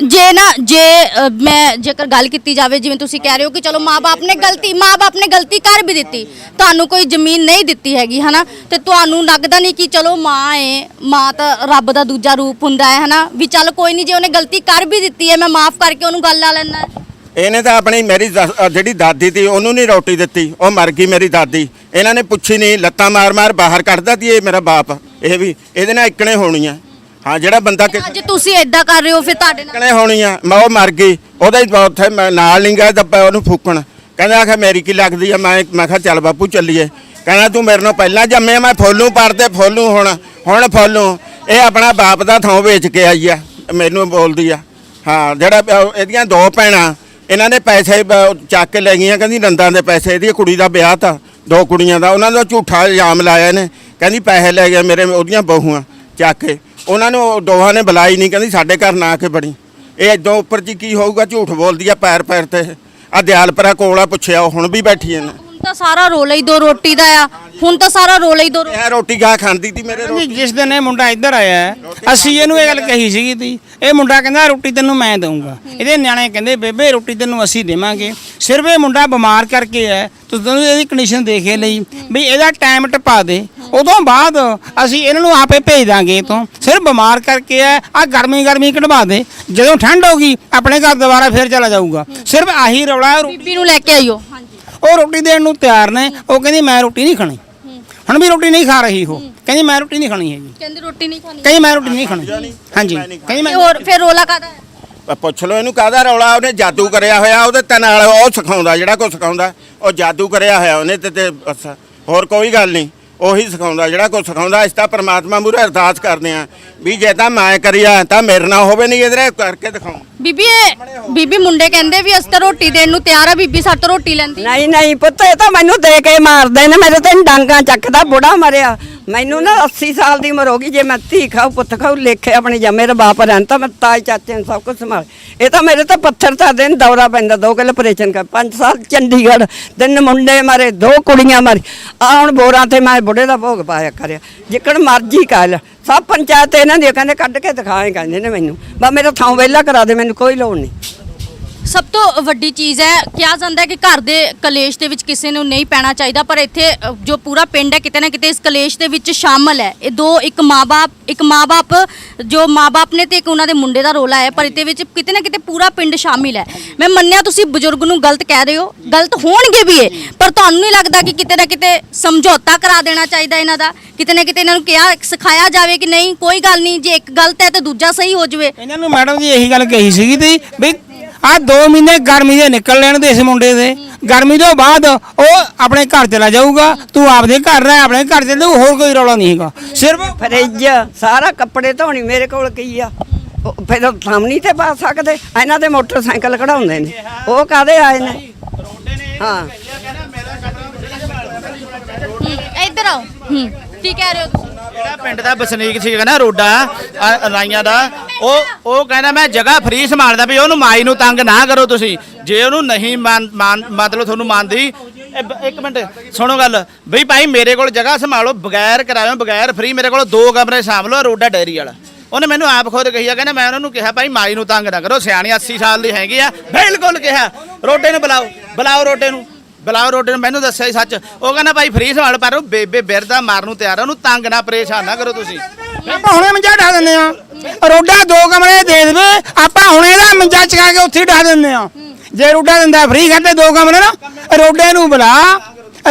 ਜੇ ਨਾ ਜੇ ਅ, ਮੈਂ ਜੇਕਰ ਗੱਲ ਕੀਤੀ ਜਾਵੇ ਜਿਵੇਂ ਤੁਸੀਂ ਕਹਿ ਰਹੇ ਹੋ ਕਿ ਚਲੋ ਮਾਪੇ ਨੇ ਗਲਤੀ ਮਾਪੇ ਨੇ ਗਲਤੀ ਕਰ ਵੀ ਦਿੱਤੀ ਤੁਹਾਨੂੰ ਕੋਈ ਜ਼ਮੀਨ ਨਹੀਂ ਦਿੱਤੀ ਹੈਗੀ ਹਨਾ? ਤੇ ਤੁਹਾਨੂੰ ਲੱਗਦਾ ਨਹੀਂ ਕਿ ਚਲੋ ਮਾਂ ਏ ਮਾਂ ਤਾਂ ਰੱਬ ਦਾ ਦੂਜਾ ਰੂਪ ਹੁੰਦਾ ਹੈ ਹਨਾ? ਵੀ ਚੱਲ ਕੋਈ ਨਹੀਂ ਜੇ ਉਹਨੇ ਗਲਤੀ ਕਰ ਵੀ ਦਿੱਤੀ ਹੈ ਮੈਂ ਮਾਫ ਕਰਕੇ ਉਹਨੂੰ ਗੱਲ ਲਾ ਲੈਣਾ ਇਹਨੇ ਤਾਂ ਆਪਣੀ ਮੇਰੀ ਦਸ- ਅ, ਜਿਹੜੀ ਦਾਦੀ ਤੀ ਉਹਨੂੰ ਨਹੀਂ ਰੋਟੀ ਦਿੱਤੀ ਉਹ ਮਰ ਗਈ ਮੇਰੀ ਦਾਦੀ। ਇਹਨਾਂ ਨੇ ਪੁੱਛੀ ਨਹੀਂ ਲੱਤਾਂ ਮਾਰ ਮਾਰ ਬਾਹਰ ਕੱਢਦਾ ਸੀ ਇਹ ਮੇਰਾ ਬਾਪ। ਇਹ ਵੀ ਇਹਦੇ ਨਾਲ ਇਕਣੇ ਹੋਣੀਆਂ ਹਾਂ ਜਿਹੜਾ ਬੰਦਾ ਅੱਜ ਤੁਸੀਂ ਇਦਾਂ ਕਰ ਰਹੇ ਹੋ ਫਿਰ ਤੁਹਾਡੇ ਨਾਲ ਇਕਣੇ ਹੋਣੀਆਂ ਮੈਂ ਉਹ ਮਰ ਗਈ। ਉਹਦਾ ਹੀ ਉੱਥੇ ਮੈਂ ਨਾਲ ਨਹੀਂ ਗਿਆ ਦੱਬਾ ਉਹਨੂੰ ਫੂਕਣ। ਕਹਿੰਦਾ ਆਖਿਆ ਮੇਰੀ ਕੀ ਲੱਗਦੀ ਆ? ਮੈਂ ਮੈਂ ਕਿਹਾ ਚੱਲ ਬਾਪੂ ਚੱਲੀਏ। ਕਹਿੰਦਾ ਤੂੰ ਮੇਰੇ ਨਾਲ ਪਹਿਲਾਂ ਜੰਮਿਆ ਮੈਂ ਫੋਲੂ ਪੜਦੇ ਫੋਲੂ ਹੁਣ ਹੁਣ ਫੋਲੂ। ਇਹ ਆਪਣਾ ਬਾਪ ਦਾ ਥਾਂ ਵੇਚ ਕੇ ਆਈ ਆ ਮੈਨੂੰ ਬੋਲਦੀ ਆ। ਹਾਂ ਜਿਹੜਾ ਇਹਦੀਆਂ ਦੋ ਭੈਣਾਂ ਇਹਨਾਂ ਨੇ ਪੈਸੇ ਬ- ਚੱਕ ਕੇ ਲੈ ਗਈਆਂ ਕਹਿੰਦੀ ਨੰਦਾਂ ਦੇ ਪੈਸੇ ਇਹਦੀ ਕੁੜੀ ਦਾ ਵਿਆਹ ਤਾਂ ਦੋ ਕੁੜੀਆਂ ਦਾ। ਉਹਨਾਂ ਦਾ ਝੂਠਾ ਇਲਜ਼ਾਮ ਲਾਇਆ ਨੇ ਕਹਿੰਦੀ ਪੈਸੇ ਲੈ ਗਏ ਮੇਰੇ ਉਹਦੀਆਂ ਬਹੂਆਂ। ਚੱਕ ਕੇ। ਉਹਨਾਂ ਨੂੰ ਉਹ ਦੋਹਾਂ ਨੇ ਬੁਲਾਈ ਨਹੀਂ, ਕਹਿੰਦੀ ਸਾਡੇ ਘਰ ਨਾ ਆ ਕੇ ਬਣੀ ਇਹ ਇਦੋਂ ਉੱਪਰ ਜੀ ਕੀ ਹੋਊਗਾ, ਝੂਠ ਬੋਲਦੀ ਆ ਪੈਰ ਪੈਰ ਤੇ। ਆ ਦਿਆਲਪਰਾ ਕੋਲ ਆ, ਪੁੱਛਿਆ, ਉਹ ਹੁਣ ਵੀ ਬੈਠੀ ਐ ਹੁਣ ਤਾਂ ਸਾਰਾ ਰੋਲਾ ਹੀ ਦੋ ਰੋਟੀ ਦਾ ਆ। ਹੁਣ ਤਾਂ ਸਾਰਾ ਰੋਲਾ ਹੀ ਦੋ ਰੋ- ਇਹ ਰੋਟੀ ਗਾ ਖਾਂਦੀ ਤੀ ਮੇਰੇ ਜੀ ਰੋਟੀ। ਜਿਸ ਦਿਨ ਇਹ ਮੁੰਡਾ ਇੱਧਰ ਆਇਆ ਹੈ, ਅਸੀਂ ਇਹਨੂੰ ਇਹ ਗੱਲ ਕਹੀ ਸੀਗੀ ਤੀ ਇਹ ਮੁੰਡਾ ਕਹਿੰਦਾ ਰੋਟੀ ਤੈਨੂੰ ਮੈਂ ਦਊਂਗਾ। ਇਹਦੇ ਨਿਆਣੇ ਕਹਿੰਦੇ ਬੇਬੇ ਰੋਟੀ ਤੈਨੂੰ ਅਸੀਂ ਦੇਵਾਂਗੇ। ਸਿਰਫ ਇਹ ਮੁੰਡਾ ਬਿਮਾਰ ਕਰਕੇ ਹੈ ਤੁਸੀਂ ਤੁਹਾਨੂੰ ਇਹਦੀ ਕੰਡੀਸ਼ਨ ਦੇਖੇ ਲਈ ਵੀ ਇਹਦਾ ਟਾਈਮ ਟਪਾ ਦੇ। ਉਦੋਂ ਬਾਅਦ ਅਸੀਂ ਇਹਨਾਂ ਨੂੰ ਆਪੇ ਭੇਜ ਦਾਂਗੇ ਤੋਂ ਸਿਰਫ ਬਿਮਾਰ ਕਰਕੇ ਆ ਆ ਗਰਮੀ ਗਰਮੀ ਕਢਵਾ ਦੇ। ਜਦੋਂ ਠੰਡ ਹੋ ਗਈ ਆਪਣੇ ਘਰ ਦੁਬਾਰਾ ਫੇਰ ਚਲਾ ਜਾਊਗਾ। ਸਿਰਫ ਆਹੀ ਰੌਲਾ ਹੈ। ਬੀਬੀ ਨੂੰ ਲੈ ਕੇ ਆਇਓ। ਹਾਂਜੀ ਉਹ ਰੋਟੀ ਦੇਣ ਨੂੰ ਤਿਆਰ ਨੇ। ਉਹ ਕਹਿੰਦੀ ਮੈਂ ਰੋਟੀ ਨਹੀਂ ਖਾਣੀ। ਹੁਣ ਵੀ ਰੋਟੀ ਨਹੀਂ ਖਾ ਰਹੀ ਉਹ। ਕਹਿੰਦੀ ਮੈਂ ਰੋਟੀ ਨਹੀਂ ਖਾਣੀ ਹੈਗੀ। ਕਹਿੰਦੇ ਰੋਟੀ ਨਹੀਂ ਖਾਣੀ। ਕਹਿੰਦੀ ਮੈਂ ਰੋਟੀ ਨਹੀਂ ਖਾਣੀ। ਹਾਂਜੀ। ਕਹਿੰਦੀ ਮੈਂ ਤੇ ਹੋਰ ਫਿਰ ਰੋਲਾ ਕਾਦਾ ਹੈ ਆ ਪੁੱਛ ਲਓ ਇਹਨੂੰ ਕਾਹਦਾ ਰੌਲਾ? ਉਹਨੇ ਜਾਦੂ ਕਰਿਆ ਹੋਇਆ ਉਹਦੇ ਤੇ ਨਾਲ ਉਹ ਸਿਖਾਉਂਦਾ ਜਿਹੜਾ ਕੋ ਸਿਖਾਉਂਦਾ ਉਹ ਜਾਦੂ ਕਰਿਆ ਹੋਇਆ ਉਹਨੇ ਤੇ ਤੇ ਬਸ। ਹੋਰ ਕੋਈ ਗੱਲ ਨਹੀਂ। ਉਹੀ ਸਿਖਾਉਂਦਾ ਜਿਹੜਾ ਕੋ ਸਿਖਾਉਂਦਾ ਇਸ ਤਾਂ ਪ੍ਰਮਾਤਮਾ ਮੂਹਰੇ ਅਰਦਾਸ ਕਰਦੇ ਆ ਵੀ ਜੇ ਤਾਂ ਮੈਂ ਕਰਿਆ ਤਾਂ ਮੇਰੇ ਨਾਲ ਹੋਵੇ ਨਹੀਂ ਇਧਰੇ ਕਰਕੇ ਦਿਖਾਉਂ। ਬੀਬੀ, ਇਹ ਬੀਬੀ ਮੁੰਡੇ ਕਹਿੰਦੇ ਵੀ ਅਸੀਂ ਤਾਂ ਰੋਟੀ ਦੇਣ ਨੂੰ ਤਿਆਰ ਆ, ਬੀਬੀ ਸਾਡੇ ਤੋਂ ਰੋਟੀ ਲੈਂਦੀ। ਨਹੀਂ ਨਹੀਂ ਪੁੱਤ, ਇਹ ਤਾਂ ਮੈਨੂੰ ਦੇ ਕੇ ਮਾਰਦੇ ਨੇ, ਮੇਰੇ ਤੇ ਡਾਂਗਾ ਚੱਕਦਾ, ਬੁੜਾ ਮਰਿਆ। ਮੈਨੂੰ ਨਾ 80 ਸਾਲ ਦੀ ਉਮਰ ਹੋ ਗਈ, ਜੇ ਮੈਂ ਧੀ ਖਾਉ ਪੁੱਤ ਖਾਉ ਲੇਖੇ ਆਪਣੇ ਜੰਮੇ ਦਾ ਬਾਪ ਰਹਿਣ ਤਾਂ ਮੈਂ ਤਾਏ, ਚਾਚੇ ਨੂੰ ਸਭ ਕੁਝ ਸੰਭਾਲ। ਇਹ ਤਾਂ ਮੇਰੇ ਤਾਂ ਪੱਥਰ ਤਾਂ ਦਿਨ ਦੌਰਾ ਪੈਂਦਾ, ਦੋ ਕਿਲ ਆਪਰੇਸ਼ਨ ਕਰ, ਪੰਜ ਸਾਲ ਚੰਡੀਗੜ੍ਹ ਤਿੰਨ ਮੁੰਡੇ ਮਾਰੇ, ਦੋ ਕੁੜੀਆਂ ਮਾਰੀ। ਆ ਹੁਣ ਬੋਰਾਂ ਤੇ ਮੈਂ ਬੁੜੇ ਦਾ ਭੋਗ ਪਾਇਆ ਕਰਿਆ, ਜਿੱਕਣ ਮਰਜ਼ੀ ਕਾਲ ਸਭ ਪੰਚਾਇਤ ਇਹਨਾਂ ਦੀ ਕਹਿੰਦੇ ਕੱਢ ਕੇ ਦਿਖਾਏ ਕਹਿੰਦੇ ਨੇ ਮੈਨੂੰ। ਬਾ ਮੇਰਾ ਥਾਂ ਵਿਹਲਾ ਕਰਾ ਦੇ, ਮੈਨੂੰ ਕੋਈ ਲੋੜ ਨਹੀਂ। ਸਭ ਤੋਂ ਵੱਡੀ ਚੀਜ਼ ਹੈ ਕਿਹਾ ਜਾਂਦਾ ਹੈ ਕਿ ਘਰ ਦੇ ਕਲੇਸ਼ ਦੇ ਵਿੱਚ ਕਿਸੇ ਨੂੰ ਨਹੀਂ ਪੈਣਾ ਚਾਹੀਦਾ ਪਰ ਇੱਥੇ ਅ, ਜੋ ਪੂਰਾ ਪਿੰਡ ਹੈ ਕਿਤੇ ਨਾ ਕਿਤੇ ਇਸ ਕਲੇਸ਼ ਦੇ ਵਿੱਚ ਸ਼ਾਮਲ ਹੈ। ਇਹ ਦੋ ਇੱਕ ਮਾਪੇ ਇੱਕ ਮਾਪੇ ਜੋ ਮਾਪੇ ਨੇ ਤੇ ਇੱਕ ਉਹਨਾਂ ਦੇ ਮੁੰਡੇ ਦਾ ਰੋਲਾ ਹੈ ਪਰ ਇਹਦੇ ਵਿੱਚ ਕਿਤੇ ਨਾ ਕਿਤੇ ਪੂਰਾ ਪਿੰਡ ਸ਼ਾਮਿਲ ਹੈ। ਮੈਂ ਮੰਨਿਆ ਤੁਸੀਂ ਬਜ਼ੁਰਗ ਨੂੰ ਗਲਤ ਕਹਿ ਰਹੇ ਹੋ ਗਲਤ ਹੋਣਗੇ ਵੀ ਇਹ ਪਰ ਤੁਹਾਨੂੰ ਨਹੀਂ ਲੱਗਦਾ ਕਿ ਕਿਤੇ ਨਾ ਕਿਤੇ ਸਮਝੌਤਾ ਕਰਾ ਦੇਣਾ ਚਾਹੀਦਾ ਇਹਨਾਂ ਦਾ? ਕਿਤੇ ਨਾ ਕਿਤੇ ਇਹਨਾਂ ਨੂੰ ਕਿਹਾ ਸਿਖਾਇਆ ਜਾਵੇ ਕਿ ਨਹੀਂ ਕੋਈ ਗੱਲ ਨਹੀਂ ਜੇ ਇੱਕ ਗਲਤ ਹੈ ਤਾਂ ਦੂਜਾ ਸਹੀ ਹੋ ਜਾਵੇ। ਇਹਨਾਂ ਨੂੰ ਮੈਡਮ ਜੀ ਇਹੀ ਗੱਲ ਕਹੀ ਸੀਗੀ ਤੀ ਵੀ ਆ 2 ਮਹੀਨੇ ਗਰਮੀ ਦੇ ਨਿਕਲ ਲੈਣ ਦੇ ਇਸ ਮੁੰਡੇ ਦੇ। ਗਰਮੀ ਤੋਂ ਬਾਅਦ ਉਹ ਆਪਣੇ ਘਰ ਚਲਾ ਜਾਊਗਾ। ਤੂੰ ਆਪਦੇ ਘਰ ਰਹਿ ਆਪਣੇ ਘਰ ਚੱਲ ਜਾਊ ਹੋਰ ਕੋਈ ਰੌਲਾ ਨਹੀਂ ਹੈਗਾ। ਸਿਰਫ ਫਰਿੱਜ ਸਾਰਾ ਕੱਪੜੇ ਧੋਣੀ ਮੇਰੇ ਕੋਲ ਕੀ ਆ? ਉਹ ਫਿਰ ਉਹ ਸਾਹਮਣੇ ਤੇ ਪਾ ਸਕਦੇ। ਇਹਨਾਂ ਦੇ ਮੋਟਰਸਾਈਕਲ ਕਢਾਉਂਦੇ ਨੇ। ਉਹ ਕਾਦੇ ਆਏ ਨੇ? ਹਾਂ। ਹੂੰ, ਇੱਧਰ ਆਓ। ਹੂੰ ਕੀ ਕਹਿ ਰਹੇ ਹੋ ਤੁਸੀਂ? ਜਿਹੜਾ ਪਿੰਡ ਦਾ ਵਸਨੀਕ ਸੀਗਾ ਨਾ ਰੋਡਾ ਆ, ਰਾਈਆਂ ਦਾ ਉਹ ਉਹ ਕਹਿੰਦਾ ਮੈਂ ਜਗ੍ਹਾ ਫ੍ਰੀ ਸੰਭਾਲਦਾ ਵੀ ਉਹਨੂੰ ਮਾਈ ਨੂੰ ਤੰਗ ਨਾ ਕਰੋ ਤੁਸੀਂ। ਜੇ ਉਹਨੂੰ ਨਹੀਂ ਮੰਨ- ਮੰਨ- ਮਤਲਬ ਤੁਹਾਨੂੰ ਮੰਨਦੀ ਇਹ ਬ- ਇੱਕ ਮਿੰਟ ਸੁਣੋ ਗੱਲ। ਬਈ ਭਾਈ ਮੇਰੇ ਕੋਲ ਜਗ੍ਹਾ ਸੰਭਾਲੋ ਬਗੈਰ ਕਿਰਾਇਓ ਬਗੈਰ ਫ੍ਰੀ ਮੇਰੇ ਕੋਲ ਦੋ ਕਮਰੇ ਸੰਭਾਲੋ ਰੋਡਾ ਡੈਰੀ ਵਾਲਾ। ਉਹਨੇ ਮੈਨੂੰ ਆਪ ਖੁਦ ਕਹੀ ਆ ਕਹਿੰਦਾ ਮੈਂ ਉਹਨਾਂ ਨੂੰ ਕਿਹਾ ਭਾਈ ਮਾਈ ਨੂੰ ਤੰਗ ਨਾ ਕਰੋ ਸਿਆਣੀ 80 ਸਾਲ ਦੀ ਹੈਗੀ ਆ ਬਿਲਕੁਲ ਕਿਹਾ। ਰੋਡੇ ਨੂੰ ਬੁਲਾਓ ਬੁਲਾਓ ਰੋਡੇ ਨੂੰ। ਬੁਲਾਓ ਰੋਡੇ ਨੂੰ ਮੈਨੂੰ ਦੱਸਿਆ ਹੀ ਸੱਚ। ਉਹ ਕਹਿੰਦਾ ਭਾਈ ਫ੍ਰੀ ਸੰਭਾਲ ਪਰ ਉਹ ਬੇਬੇ ਬਿਰਦਾ ਮਾਰਨ ਨੂੰ ਤਿਆਰ ਆ, ਉਹਨੂੰ ਤੰਗ ਨਾ ਪਰੇਸ਼ਾਨ ਨਾ ਕਰੋ ਤੁਸੀਂ। ਆਪਾਂ ਹੁਣੇ ਮੰਜਾ ਢਾ ਦਿੰਦੇ ਆ ਰੋਡਾ ਦੋ ਕਮਰੇ ਦੇ ਦੇਵੇ, ਆਪਾਂ ਹੁਣੇ ਦਾ ਮੰਜਾ ਚਕਾ ਕੇ ਉੱਥੇ ਢਾ ਦਿੰਦੇ ਆ ਜੇ ਰੋਡਾ ਦਿੰਦਾ ਫ੍ਰੀ ਕਰਦੇ ਦੋ ਕਮਰੇ ਨਾ, ਰੋਡੇ ਨੂੰ ਬੁਲਾ,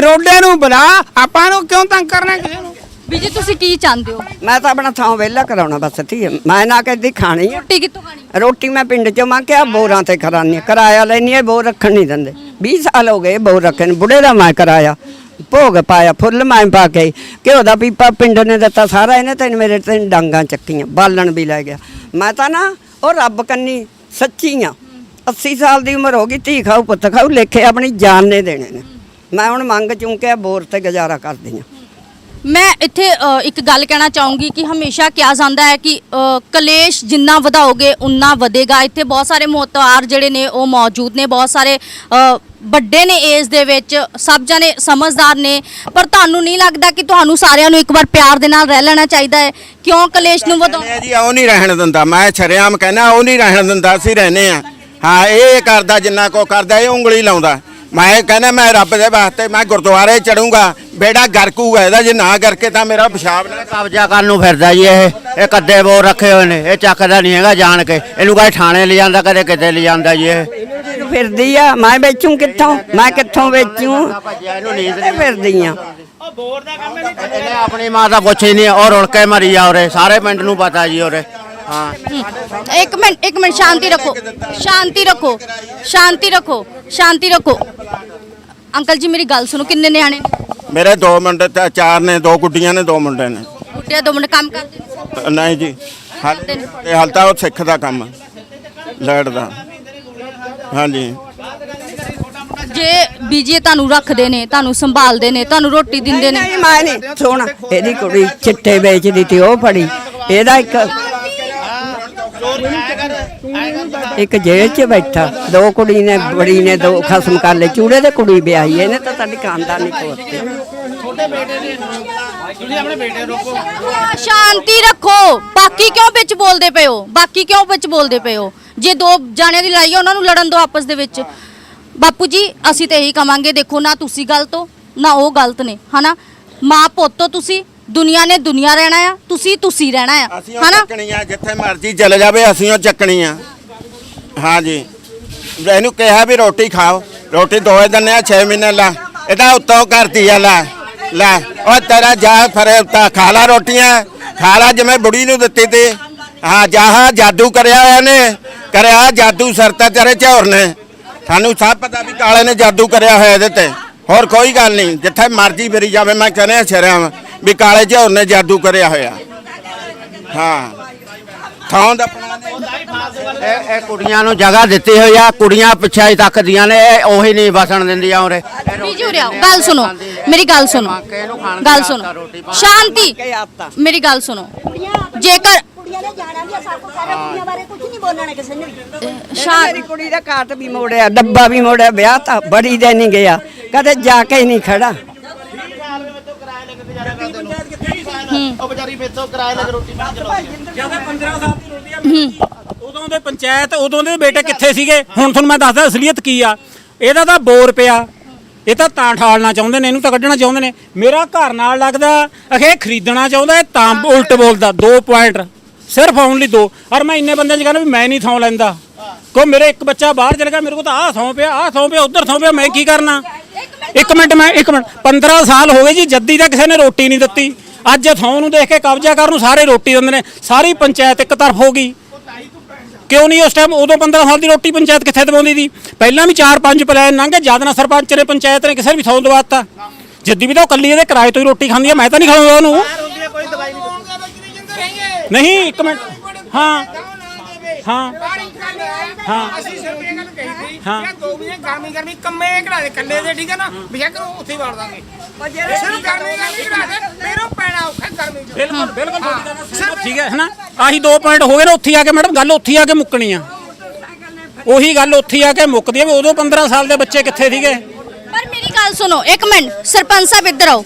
ਰੋਡੇ ਨੂੰ ਬੁਲਾ, ਆਪਾਂ ਨੂੰ ਕਿਉਂ ਤੰਗ ਕਰਨਾ ਕਿਸੇ ਨੂੰ? ਵੀ ਜੀ ਤੁਸੀਂ ਕੀ ਚਾਹੁੰਦੇ ਹੋ? ਮੈਂ ਤਾਂ ਆਪਣਾ ਥਾਂ ਵਿਹਲਾ ਕਰਾਉਣਾ ਬਸ ਠੀਕ ਹੈ ਮੈਂ ਨਾ ਕਹਦੀ ਖਾਣੀ ਆ। ਰੋਟੀ ਕਿੱਥੋਂ ਖਾਣੀ? ਰੋਟੀ ਮੈਂ ਪਿੰਡ ਚੋਂ ਮੰਗ ਕੇ ਬੋਰਾਂ ਤੇ ਕਰਾਨੀ ਆ ਕਿਰਾਇਆ ਲੈਣੀ ਹੈ ਬੋਰ ਰੱਖਣ ਨਹੀਂ ਦਿੰਦੇ। 20 ਸਾਲ ਹੋ ਗਏ ਬੋਰ ਰੱਖਣ ਬੁੜੇ ਦਾ ਮੈਂ ਕਰਾਇਆ। ਭੋਗ ਪਾਇਆ ਫੁੱਲ ਮੈਂ ਪਾ ਕੇ ਘਿਓ ਦਾ ਪੀਪਾ ਪਿੰਡ ਨੇ ਦਿੱਤਾ ਸਾਰਾ ਇਹਨੇ ਤੈਨੂੰ ਮੇਰੇ ਤੇ ਡਾਂਗਾਂ ਚੱਕੀਆਂ ਬਾਲਣ ਵੀ ਲੈ ਗਿਆ। ਮੈਂ ਤਾਂ ਨਾ ਉਹ ਰੱਬ ਕੰਨੀ ਸੱਚੀ ਆ। 80 ਸਾਲ ਦੀ ਉਮਰ ਹੋ ਗਈ ਧੀ ਖਾਓ ਪੁੱਤ ਖਾਓ ਲੇਖੇ ਆਪਣੀ ਜਾਨ ਨੇ ਦੇਣੇ ਨੇ। ਮੈਂ ਹੁਣ ਮੰਗ ਚੁੰਕਿਆ ਬੋਰ ਤੇ ਗੁਜ਼ਾਰਾ ਕਰਦੀ ਆ ਮੈਂ ਇੱਥੇ ਅ, ਇੱਕ ਗੱਲ ਕਹਿਣਾ ਚਾਹੂੰਗੀ ਕਿ ਹਮੇਸ਼ਾ ਕਿਹਾ ਜਾਂਦਾ ਹੈ ਕਿ ਅ, ਕਲੇਸ਼ ਜਿੰਨਾ ਵਧਾਓਗੇ ਉਨਾ ਵਧੇਗਾ। ਇੱਥੇ ਬਹੁਤ ਸਾਰੇ ਮੋਤਵਾਰ ਜਿਹੜੇ ਨੇ ਉਹ ਮੌਜੂਦ ਨੇ। ਬਹੁਤ ਸਾਰੇ ਅ, ਵੱਡੇ ਨੇ ਏਜ ਦੇ ਵਿੱਚ ਸਭ ਜਣੇ ਸਮਝਦਾਰ ਨੇ। ਪਰ ਤੁਹਾਨੂੰ ਨਹੀਂ ਲੱਗਦਾ ਕਿ ਤੁਹਾਨੂੰ ਸਾਰਿਆਂ ਨੂੰ ਇੱਕ ਵਾਰ ਪਿਆਰ ਦੇ ਨਾਲ ਰਹਿ ਲੈਣਾ ਚਾਹੀਦਾ ਹੈ? ਕਿਉਂ ਕਲੇਸ਼ ਨੂੰ ਵਧਾਉਣਾ? ਕਹਿੰਦੇ ਆ ਜੀ ਉਹ ਨਹੀਂ ਰਹਿਣ ਦਿੰਦਾ। ਮੈਂ ਛਰਿਆਮ ਕਹਿੰਦਾ ਉਹ ਨਹੀਂ ਰਹਿਣ ਦਿੰਦਾ। ਅਸੀਂ ਰਹਨੇ ਆ ਹਾਂ ਇਹ ਕਰਦਾ ਜਿੰਨਾ ਕੋ ਕਰਦਾ ਇਹ ਉਂਗਲੀ ਲਾਉਂਦਾ। ਮੈਂ ਕਹਿੰਦਾ ਮੈਂ ਰੱਬ ਦੇ ਵਾਸਤੇ ਮੈਂ ਗੁਰਦੁਆਰੇ ਚੜੂੰਗਾ ਬੇੜਾ ਗਰਕੂਗਾ ਇਹਦਾ ਜੇ ਨਾ ਕਰਕੇ ਤਾਂ ਮੇਰਾ ਪਿਸ਼ਾਬ ਨਾ ਕਬਜ਼ਾ ਕਰਨ ਨੂੰ ਫਿਰਦਾ ਜੀ ਇਹ ਇਹ ਕੱਦੇ ਬੋਰ ਰੱਖੇ ਹੋਏ ਨੇ ਇਹ ਚੱਕਦਾ ਨਹੀਂ ਹੈਗਾ ਜਾਣ ਕੇ। ਇਹਨੂੰ ਕਦੇ ਥਾਣੇ ਲੈ ਜਾਂਦਾ ਕਦੇ ਕਿਤੇ ਲੈ ਜਾਂਦਾ ਜੀ ਇਹ। ਫਿਰਦੀ ਆ ਮੈਂ ਵੇਚੂ ਕਿੱਥੋਂ? ਮੈਂ ਕਿੱਥੋਂ ਵੇਚੂ? ਇਹਨੂੰ ਨੀਂਦ ਕਿੱਥੇ ਫਿਰਦੀ ਆ? ਉਹ ਬੋਰ ਦਾ ਕੰਮ ਇਹਨੇ ਆਪਣੀ ਮਾਂ ਦਾ ਪੁੱਛੀ ਨਹੀਂ ਔਰ ਰੁਲ ਕੇ ਮਰੀ ਆ ਉਰੇ ਸਾਰੇ ਪਿੰਡ ਨੂੰ ਪਤਾ ਜੀ ਉਰੇ। ਹਾਂ। ਇੱਕ ਮਿੰਟ ਇੱਕ ਮਿੰਟ ਸ਼ਾਂਤੀ ਰੱਖੋ ਸ਼ਾਂਤੀ ਰੱਖੋ ਸ਼ਾਂਤੀ ਰੱਖੋ। ਸ਼ਾਂਤੀ ਰੱਖੋ। ਅੰਕਲ ਜੀ ਮੇਰੀ ਗੱਲ ਸੁਣੋ ਕਿੰਨੇ ਨਿਆਣੇ? ਨੇ ਮੇਰੇ ਦੋ ਮੁੰਡੇ ਤੇ ਚਾਰ ਨੇ ਦੋ ਗੁੱਡੀਆਂ ਨੇ ਦੋ ਮੁੰਡੇ ਨੇ। ਗੁੱਡਿਆ ਦੋ ਮਿੰਟ ਕੰਮ ਕਰਦੇ ਨੇ? ਨਹੀਂ ਜੀ ਹਾਲ ਇਹ ਹਾਲ ਤਾਂ ਉਹ ਸਿੱਖ ਦਾ ਕੰਮ ਲੈਟ ਦਾ। ਹਾਂਜੀ। ਜੇ ਬੀਜੀ ਤੁਹਾਨੂੰ ਰੱਖਦੇ ਨੇ ਤੁਹਾਨੂੰ ਸੰਭਾਲਦੇ ਨੇ ਤੁਹਾਨੂੰ ਰੋਟੀ ਦਿੰਦੇ ਨੇ? ਨਹੀਂ ਮੈਂ ਨਹੀਂ ਸੁਣ ਇਹਦੀ ਕੁੜੀ ਚਿੱਟੇ ਵੇਚਦੀ ਤੇ ਉਹ ਫੜੀ। ਇਹਦਾ ਇੱਕ ਇੱਕ ਜੇਲ੍ਹ 'ਚ ਬੈਠਾ। ਦੋ ਕੁੜੀ ਨੇ ਬੜੀ ਨੇ ਦੋ ਖਸਮ ਕਰ ਲਏ। ਚੂੜੇ ਦੇ ਕੁੜੀ ਵਿਆਹੀ ਇਹਨੇ ਤਾਂ ਸਾਡੀ ਖਾਨਦਾਨੀ ਕੋਸਤੀ ਤੁਸੀਂ ਆਪਣੇ ਬੇਟੇ ਨੂੰ ਰੋਕੋ। ਸ਼ਾਂਤੀ ਰੱਖੋ। ਬਾਕੀ ਕਿਉਂ ਵਿੱਚ ਬੋਲਦੇ ਪਏ ਹੋ? ਬਾਕੀ ਕਿਉਂ ਵਿੱਚ ਬੋਲਦੇ ਪਏ ਹੋ? ਜੇ ਦੋ ਜਾਣਿਆਂ ਦੀ ਲੜਾਈ ਹੈ ਉਹਨਾਂ ਨੂੰ ਲੜਨ ਦਿਓ ਆਪਸ ਦੇ ਵਿੱਚ। ਬਾਪੂ ਜੀ ਅਸੀਂ ਤਾਂ ਇਹੀ ਕਵਾਂਗੇ ਦੇਖੋ ਨਾ ਤੁਸੀਂ ਗਲਤ ਹੋ ਨਾ ਉਹ ਗਲਤ ਨੇ ਹਨਾ? ਮਾਂ ਪੁੱਤੋ ਤੁਸੀਂ ਦੁਨੀਆ ਨੇ ਦੁਨੀਆ ਰਹਿਣਾ ਆ ਤੁਸੀਂ ਤੁਸੀਂ ਰਹਿਣਾ ਆ ਅਸੀਂ ਉਹ ਹਨਾ? ਚੱਕਣੀ ਆ ਜਿੱਥੇ ਮਰਜ਼ੀ ਚਲੇ ਜਾਵੇ ਅਸੀਂ ਉਹ ਚੱਕਣੀ ਆ। ਹਾਂਜੀ। ਇਹਨੂੰ ਕਿਹਾ ਵੀ ਰੋਟੀ ਖਾਓ। ਰੋਟੀ ਦੋਏ ਦਿੰਨੇ ਆ 6 ਮਹੀਨੇ ਲਾ। ਇਹਦਾ ਉੱਤੋਂ ਕਰਤੀ ਆ, ਲੈ। ਲੈ। ਉਹ ਤੇਰਾ ਜਾ ਫਿਰ, ਤਾਂ ਖਾ ਲਾ ਰੋਟੀਆਂ। ਖਾ ਲਾ ਜਿਵੇਂ ਬੁੜੀ ਨੂੰ ਦਿੱਤੀ ਤੀ। ਹਾਂ ਜਾਹਾ ਜਾਦੂ ਕਰਿਆ ਹੋਇਆ ਨੇ। ਕਰਿਆ ਜਾਦੂ ਸਰਤਾ ਤੇਰੇ ਝੌਰ ਨੇ। ਸਾਨੂੰ ਸਭ ਪਤਾ ਵੀ ਕਾਲੇ ਨੇ ਜਾਦੂ ਕਰਿਆ ਹੋਇਆ ਇਹਦੇ ਤੇ। ਹੋਰ ਕੋਈ ਗੱਲ ਨਹੀਂ। ਜਿੱਥੇ ਮਰਜ਼ੀ ਫਿਰੀ ਜਾਵੇ, ਮੈਂ ਕਹਿੰਦਾ ਸ਼ਰਿਆਮ ਵੀ ਕਾਲੇ ਝੌਰ ਨੇ ਜਾਦੂ ਕਰਿਆ ਹੋਇਆ। ਹਾਂ। ਥਾਂ ਦਾ ਇਹ ਇਹ ਕੁੜੀਆਂ ਨੂੰ ਜਗ੍ਹਾ ਦਿੱਤੀ ਹੋਈ ਆ ਕੁੜੀਆਂ ਪਿੱਛੇ ਹੀ ਤੱਕਦੀਆਂ ਨੇ ਇਹ ਉਹੀ ਨਹੀਂ ਵਸਣ ਦਿੰਦੀਆਂ ਉਰੇ। ਬੀਜੀ ਉਰੇ ਆਓ ਗੱਲ ਸੁਣੋ ਮੇਰੀ ਗੱਲ ਸੁਣੋ ਗੱਲ ਸੁਣੋ ਸ਼ਾਂਤੀ ਮੇਰੀ ਗੱਲ ਸੁਣੋ ਜੇਕਰ ਕੁੜੀਆਂ ਨੇ ਜਾਣਾ ਵੀ ਸਭ ਕੁਝ ਸਾਰਾ ਕੁੜੀਆਂ ਬਾਰੇ ਕੁਝ ਨਹੀਂ ਬੋਲਣਾ ਕਿਸੇ ਨੇ ਵੀ। ਸ਼ਾਂਤ ਮੇਰੀ ਕੁੜੀ ਦਾ ਕਾਟ ਵੀ ਮੋੜਿਆ ਡੱਬਾ ਵੀ ਮੋੜਿਆ ਵਿਆਹ ਤਾਂ ਬੜੀ ਦੇ ਨਹੀਂ ਗਿਆ ਕਦੇ ਜਾ ਕੇ ਹੀ ਨਹੀਂ ਖੜਾ। ਉਹ ਵਿਚਾਰੀ ਮੇਥੋਂ ਕਿਰਾਏ ਲੱਗ ਰੋਟੀ ਮੈਂ ਜਦੋਂ 15 ਸਾਲ ਦੀ ਰੋਟੀ ਆ ਉਦੋਂ ਦੇ ਪੰਚਾਇਤ ਉਦੋਂ ਦੇ ਬੇਟੇ ਕਿੱਥੇ ਸੀਗੇ? ਹੁਣ ਤੁਹਾਨੂੰ ਮੈਂ ਦੱਸਦਾ ਅਸਲੀਅਤ ਕੀ ਆ। ਇਹਦਾ ਤਾਂ ਬੋਰ ਪਿਆ। ਇਹ ਤਾਂ ਤਾਂ ਠਾਲਣਾ ਚਾਹੁੰਦੇ ਨੇ ਇਹਨੂੰ ਤਾਂ ਕੱਢਣਾ ਚਾਹੁੰਦੇ ਨੇ। ਮੇਰਾ ਘਰ ਨਾਲ ਲੱਗਦਾ ਅਖੇ ਖਰੀਦਣਾ ਚਾਹੁੰਦਾ ਇਹ ਤਾਂ ਉਲਟ ਬੋਲਦਾ। 2 ਪੁਆਇੰਟ ਸਿਰਫ ਓਨਲੀ 2 ਔਰ ਮੈਂ ਇੰਨੇ ਬੰਦਿਆਂ 'ਚ ਕਹਿੰਦਾ ਵੀ ਮੈਂ ਨਹੀਂ ਥਾਂ ਲੈਂਦਾ। ਕੋ ਮੇਰੇ ਇੱਕ ਬੱਚਾ ਬਾਹਰ ਚਲ ਗਿਆ ਮੇਰੇ ਕੋਲ ਤਾਂ ਆਹ ਥਾਂ ਪਿਆ ਆਹ ਥਾਂ ਪਿਆ ਉਧਰ ਥਾਂ ਪਿਆ ਮੈਂ ਕੀ ਕਰਨਾ? ਇੱਕ ਮਿੰਟ। ਮੈਂ ਇੱਕ ਮਿੰਟ। 15 ਸਾਲ ਹੋ ਗਏ ਜੀ ਜੱਦੀ ਤਾਂ ਕਿਸੇ ਨੇ ਰੋਟੀ ਨਹੀਂ ਦਿੱਤੀ। ਅੱਜ ਥਾਂ ਨੂੰ ਦੇਖ ਕੇ ਕਬਜ਼ਾ ਕਰਨ ਨੂੰ ਸਾਰੇ ਰੋਟੀ ਦਿੰਦੇ ਨੇ ਸਾਰੀ ਪੰਚਾਇਤ ਇੱਕ ਤਰਫ ਹੋ ਗਈ। ਕਿਉਂ ਨਹੀਂ ਉਸ ਟਾਈਮ ਉਦੋਂ 15 ਸਾਲ ਦੀ ਰੋਟੀ ਪੰਚਾਇਤ ਕਿੱਥੇ ਦਵਾਉਂਦੀ ਸੀ? ਪਹਿਲਾਂ ਵੀ 4-5 ਪਲਾਨ ਲੰਘੇ ਜਦ ਨਾ ਸਰਪੰਚ ਨੇ ਪੰਚਾਇਤ ਨੇ ਕਿਸੇ ਨੇ ਵੀ ਥਾਂ ਦਵਾਤਾ ਜੱਦੀ ਵੀ ਤਾਂ ਉਹ ਕੱਲੀ ਇਹਦੇ ਕਿਰਾਏ ਤੋਂ ਹੀ ਰੋਟੀ ਖਾਂਦੀ ਆ ਮੈਂ ਤਾਂ ਨਹੀਂ ਖਾਉਂਦਾ ਉਹਨੂੰ। ਨਹੀਂ ਇੱਕ ਮਿੰਟ। ਹਾਂ। ਹਾਂ। ਹਾਂ। ਅਸੀਂ ਸਿਰਫ ਇਹ ਗੱਲ ਕਹੀ ਸੀ ਹਾਂ। ਕਿ ਦੋ ਮਹੀਨੇ ਗਰਮੀ ਗਰਮੀ ਕੰਮੇ ਕਢਾ ਦੇ ਕੱਲੇ ਦੇ ਠੀਕ ਹੈ ਨਾ? ਬਿਆ ਕਰੋ ਉੱਥੇ ਹੀ ਵਾੜ ਦਾਂਗੇ। ਸਿਰਫ ਗਰਮੀ ਗਰਮੀ ਕਢਾ ਦੇ ਮੇਰੋਂ ਪੈਣਾ ਔਖਾ ਗਰਮੀ ਚ। ਬਿਲਕੁਲ ਬਿਲਕੁਲ ਤੁਹਾਡੀ ਗੱਲ ਸਹਿਮਤ ਠੀਕ ਹੈ ਹਨਾ ਆਹੀ ਦੋ ਪੁਆਇੰਟ ਹੋ ਗਏ ਨਾ ਉੱਥੇ ਆ ਕੇ ਮੈਡਮ ਗੱਲ ਉੱਥੇ ਆ ਕੇ ਮੁੱਕਣੀ ਆ। ਉਹੀ ਗੱਲ ਉੱਥੇ ਆ ਕੇ ਮੁੱਕਦੀ ਆ ਵੀ ਉਦੋਂ 15 ਸਾਲ ਦੇ ਬੱਚੇ ਕਿੱਥੇ ਸੀਗੇ? ਪਰ ਮੇਰੀ ਗੱਲ ਸੁਣੋ ਇੱਕ ਮਿੰਟ ਸਰਪੰਚ ਸਾਹਿਬ ਇੱਧਰ ਆਓ।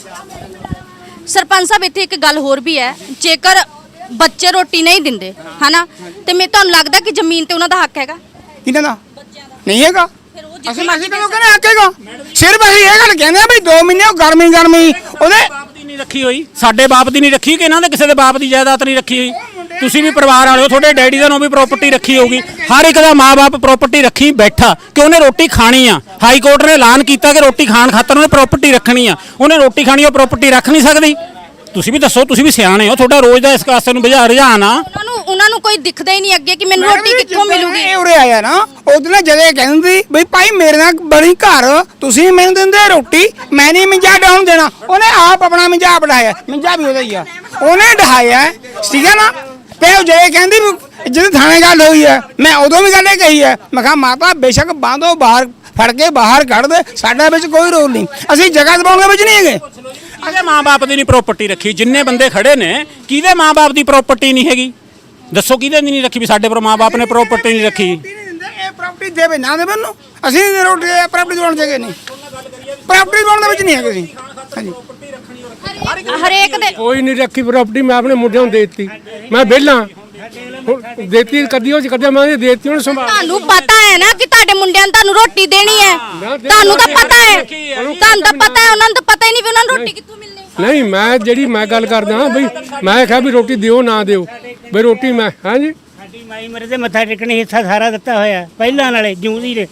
ਸਰਪੰਚ ਸਾਹਿਬ ਇੱਥੇ ਇੱਕ ਗੱਲ ਹੋਰ ਵੀ ਹੈ। ਜੇਕਰ ਬੱਚੇ ਰੋਟੀ ਨਹੀਂ ਦਿੰਦੇ ਹਨਾ? ਤੇ ਮੈਂ ਤੁਹਾਨੂੰ ਲੱਗਦਾ ਕਿ ਜ਼ਮੀਨ ਤੇ ਉਹਨਾਂ ਦਾ ਹੱਕ ਹੈਗਾ? ਕਿਹਨਾਂ ਦਾ? ਨਹੀਂ ਹੈਗਾ। ਫਿਰ ਉਹ ਅਸੀਂ ਅਸੀਂ ਕਦੋਂ ਕਹਿੰਦੇ ਹੱਕੇਗਾ ਸਿਰਫ ਅਸੀਂ ਇਹ ਗੱਲ ਕਹਿੰਦੇ ਆ ਵੀ 2 ਮਹੀਨੇ ਉਹ ਗਰਮੀ ਗਰਮੀ ਉਹਦੇ ਬਾਪ ਦੀ ਨਹੀਂ ਰੱਖੀ ਹੋਈ। ਸਾਡੇ ਬਾਪ ਦੀ ਨਹੀਂ ਰੱਖੀ ਕਿ ਇਹਨਾਂ ਦੇ ਕਿਸੇ ਦੇ ਬਾਪ ਦੀ ਜਾਇਦਾਦ ਨਹੀਂ ਰੱਖੀ ਹੋਈ? ਤੁਸੀਂ ਵੀ ਪਰਿਵਾਰ ਵਾਲੇ ਹੋ ਤੁਹਾਡੇ ਡੈਡੀ ਦਾ ਨੂੰ ਵੀ ਪ੍ਰਾਪਰਟੀ ਰੱਖੀ ਹੋਊਗੀ। ਹਰ ਇੱਕ ਦਾ ਮਾਪੇ ਪ੍ਰਾਪਰਟੀ ਰੱਖੀ ਬੈਠਾ ਕਿ ਉਹਨੇ ਰੋਟੀ ਖਾਣੀ ਆ। ਹਾਈ ਕੋਰਟ ਨੇ ਐਲਾਨ ਕੀਤਾ ਕਿ ਰੋਟੀ ਖਾਣ ਖਾਤਰ ਉਹਨੇ ਪ੍ਰਾਪਰਟੀ ਰੱਖਣੀ ਆ। ਉਹਨੇ ਰੋਟੀ ਖਾਣੀ ਉਹ ਪ੍ਰਾਪਰਟੀ ਰੱਖ ਨਹੀਂ ਸਕਦੀ। ਤੁਸੀਂ ਵੀ ਦੱਸੋ ਤੁਸੀਂ ਵੀ ਸਿਆਣੇ ਹੋ ਤੁਹਾਡਾ ਰੋਜ਼ ਦਾ ਇਸ ਕਾਸੇ ਨੂੰ ਬੁਝਾ ਰੁਝਾਨ ਆ। ਉਹਨਾਂ ਨੂੰ ਉਹਨਾਂ ਨੂੰ ਕੋਈ ਦਿਖਦਾ ਹੀ ਨਹੀਂ ਅੱਗੇ ਕਿ ਮੈਨੂੰ ਰੋਟੀ ਕਿੱਥੋਂ ਮਿਲੂਗੀ। ਇਹ ਉਰੇ ਆਇਆ ਨਾ ਉਹਦੇ ਨਾਲ ਜਦੇ ਕਹਿੰਦੀ ਬਈ ਭਾਈ ਮੇਰੇ ਨਾਲ ਬਣੀ ਘਰ ਤੁਸੀਂ ਮੈਨੂੰ ਦਿੰਦੇ ਰੋਟੀ ਮੈਂ ਨਹੀਂ ਮਿੰਜਾ ਡਾਉਣ ਦੇਣਾ। ਉਹਨੇ ਆਪ ਆਪਣਾ ਮਿੰਜਾ ਬੜਾਇਆ ਮਿੰਜਾ ਵੀ ਉਹਦਾ ਹੀ ਆ। ਉਹਨੇ ਢਾਇਆ ਠੀਕ ਹੈ ਨਾ? ਤੇ ਉਹ ਜੇ ਕਹਿੰਦੀ ਜਦੋਂ ਥਾਣੇ ਗੱਲ ਹੋਈ ਹੈ ਮੈਂ ਉਦੋਂ ਵੀ ਗੱਲ ਇਹ ਕਹੀ ਹੈ ਮੈਂ ਕਿਹਾ ਮਾਤਾ ਬੇਸ਼ੱਕ ਬਾਂਧੋ ਬਾਹਰ ਫੜ ਕੇ ਬਾਹਰ ਕੱਢ ਦੇ ਸਾਡਾ ਵਿੱਚ ਕੋਈ ਰੋਲ ਨਹੀਂ। ਅਸੀਂ ਜਗ੍ਹਾ ਦਬਾਉਣ ਦੇ ਵਿੱਚ ਨਹੀਂ ਹੈਗੇ। ਅਜੇ ਮਾਂ-ਬਾਪ ਦੀ ਨਹੀਂ ਪ੍ਰਾਪਰਟੀ ਰੱਖੀ। ਜਿੰਨੇ ਬੰਦੇ ਖੜੇ ਨੇ ਕਿਹਦੇ ਮਾਂ-ਬਾਪ ਦੀ ਪ੍ਰਾਪਰਟੀ ਨਹੀਂ ਹੈਗੀ? ਦੱਸੋ ਕਿਹਦੇ ਦੀ ਨਹੀਂ ਰੱਖੀ ਵੀ ਸਾਡੇ ਪਰ ਮਾਂ-ਬਾਪ ਨੇ ਪ੍ਰਾਪਰਟੀ ਨਹੀਂ ਰੱਖੀ? ਇਹ ਪ੍ਰਾਪਰਟੀ ਦੇਵੇ ਨਾ ਦੇਵੇ ਨੂੰ ਅਸੀਂ ਰੋਟੀ ਪ੍ਰਾਪਰਟੀ ਦਵਾਉਣ ਜਗੇ ਨਹੀਂ। ਪ੍ਰਾਪਰਟੀ ਦਵਾਉਣ ਦੇ ਵਿੱਚ ਨਹੀਂ ਹੈਗੇ ਸੀ ਹਾਂਜੀ। ਹਰੇਕ ਦੇ ਕੋਈ ਨਹੀਂ ਰੱਖੀ ਪ੍ਰਾਪਰਟੀ ਮੈਂ ਆਪਣੇ ਮੁੰਡਿਆਂ ਨੂੰ ਦੇ ਦਿੱਤੀ। ਮੈਂ ਵਿਹਲਾ। ਹੁਣ ਦੇਤੀ ਕਦੀ ਉਹ ਕਦੇ ਮੈਂ ਦਿੱਤੀ ਉਹਨੂੰ ਸੰਭਾਲ ਤੁਹਾਨੂੰ ਪਤਾ ਹੈ ਨਾ ਕਿ ਤੁਹਾਡੇ ਮੁੰਡਿਆਂ ਨੇ ਤੁਹਾਨੂੰ ਰੋਟੀ ਦੇਣੀ ਹੈ? ਤੁਹਾਨੂੰ ਤਾਂ ਪਤਾ ਹੈ। ਤੁਹਾਨੂੰ ਤਾਂ ਪਤਾ ਹੈ ਉਹਨਾਂ ਨੂੰ ਤਾਂ ਪਤਾ ਹੀ ਨਹੀਂ ਵੀ ਉਹਨਾਂ ਨੂੰ ਰੋਟੀ ਕਿੱਥੋਂ ਮਿਲਣੀ। ਨਹੀਂ ਮੈਂ ਜਿਹੜੀ ਮੈਂ ਗੱਲ ਕਰਦਾ ਹਾਂ ਬਈ ਮੈਂ ਕਿਹਾ ਵੀ ਰੋਟੀ ਦਿਓ ਨਾ ਦਿਓ। ਬਈ ਰੋਟੀ ਮੈਂ ਹਾਂਜੀ ਸਾਡੀ ਮਾਈ ਮੇਰੇ ਤੇ ਮੱਥਾ ਟੇਕਣੀ ਹਿੱਸਾ ਸਾਰਾ ਦਿੱਤਾ ਹੋਇਆ। ਪਹਿਲਾਂ ਨਾਲੇ ਜਿਉਂਦੀ ਦੇ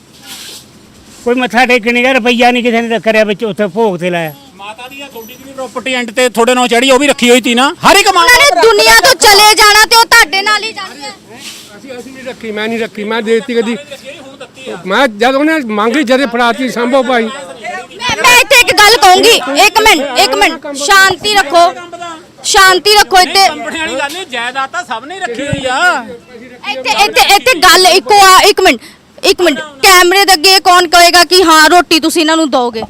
ਕੋਈ ਮੱਥਾ ਟੇਕਣੀ ਦਾ ਰੁਪਈਆ ਨਹੀਂ ਕਿਸੇ ਨੇ ਕਰਿਆ ਵਿੱਚ ਉੱਥੇ ਭੋਗ ਤੇ ਲਾਇਆ। ਮਾਤਾ ਦੀ ਤੁਹਾਡੀ ਦੀ ਪ੍ਰਾਪਰਟੀ ਐਂਡ ਤੇ ਤੁਹਾਡੇ ਨਾਲ ਚੜੀ ਉਹ ਵੀ ਰੱਖੀ ਹੋਈ ਸੀ ਨਾ। ਹਰ ਇੱਕ ਮਾਂ ਨੇ ਦੁਨੀਆ ਤੋਂ ਚਲੇ ਜਾਣਾ ਤੇ ਉਹ ਤੁਹਾਡੇ ਨਾਲ ਹੀ ਜਾਣੀ ਹੈ ਅਸੀਂ ਅਸੀਂ ਨਹੀਂ ਰੱਖੀ ਮੈਂ ਨਹੀਂ ਰੱਖੀ ਮੈਂ ਦੇ ਦਿੱਤੀ ਕਦੀ। ਮੈਂ ਜਦ ਉਹਨੇ ਮੰਗੀ ਜਦੇ ਫੜਾਤੀ ਸੰਭੋ ਭਾਈ। ਮੈਂ ਮੈਂ ਇੱਥੇ ਇੱਕ ਗੱਲ ਕਹੂੰਗੀ ਇੱਕ ਮਿੰਟ ਇੱਕ ਮਿੰਟ। ਸ਼ਾਂਤੀ ਰੱਖੋ। ਸ਼ਾਂਤੀ ਰੱਖੋ ਇੱਥੇ। ਕੰਪਨੀ ਵਾਲੀ ਗੱਲ ਨਹੀਂ ਜਾਇਦਾਦ ਤਾਂ ਸਭ ਨੇ ਰੱਖੀ ਹੋਈ ਆ। ਇੱਥੇ ਇੱਥੇ ਇੱਥੇ ਗੱਲ ਇੱਕੋ ਆ ਇੱਕ ਮਿੰਟ ਇੱਕ ਮਿੰਟ। ਕੈਮਰੇ ਦੇ ਅੱਗੇ ਕੌਣ ਕਹੇਗਾ ਕਿ ਹਾਂ ਰੋਟੀ ਤੁਸੀਂ ਇਹਨਾਂ ਨੂੰ ਦੋਗੇ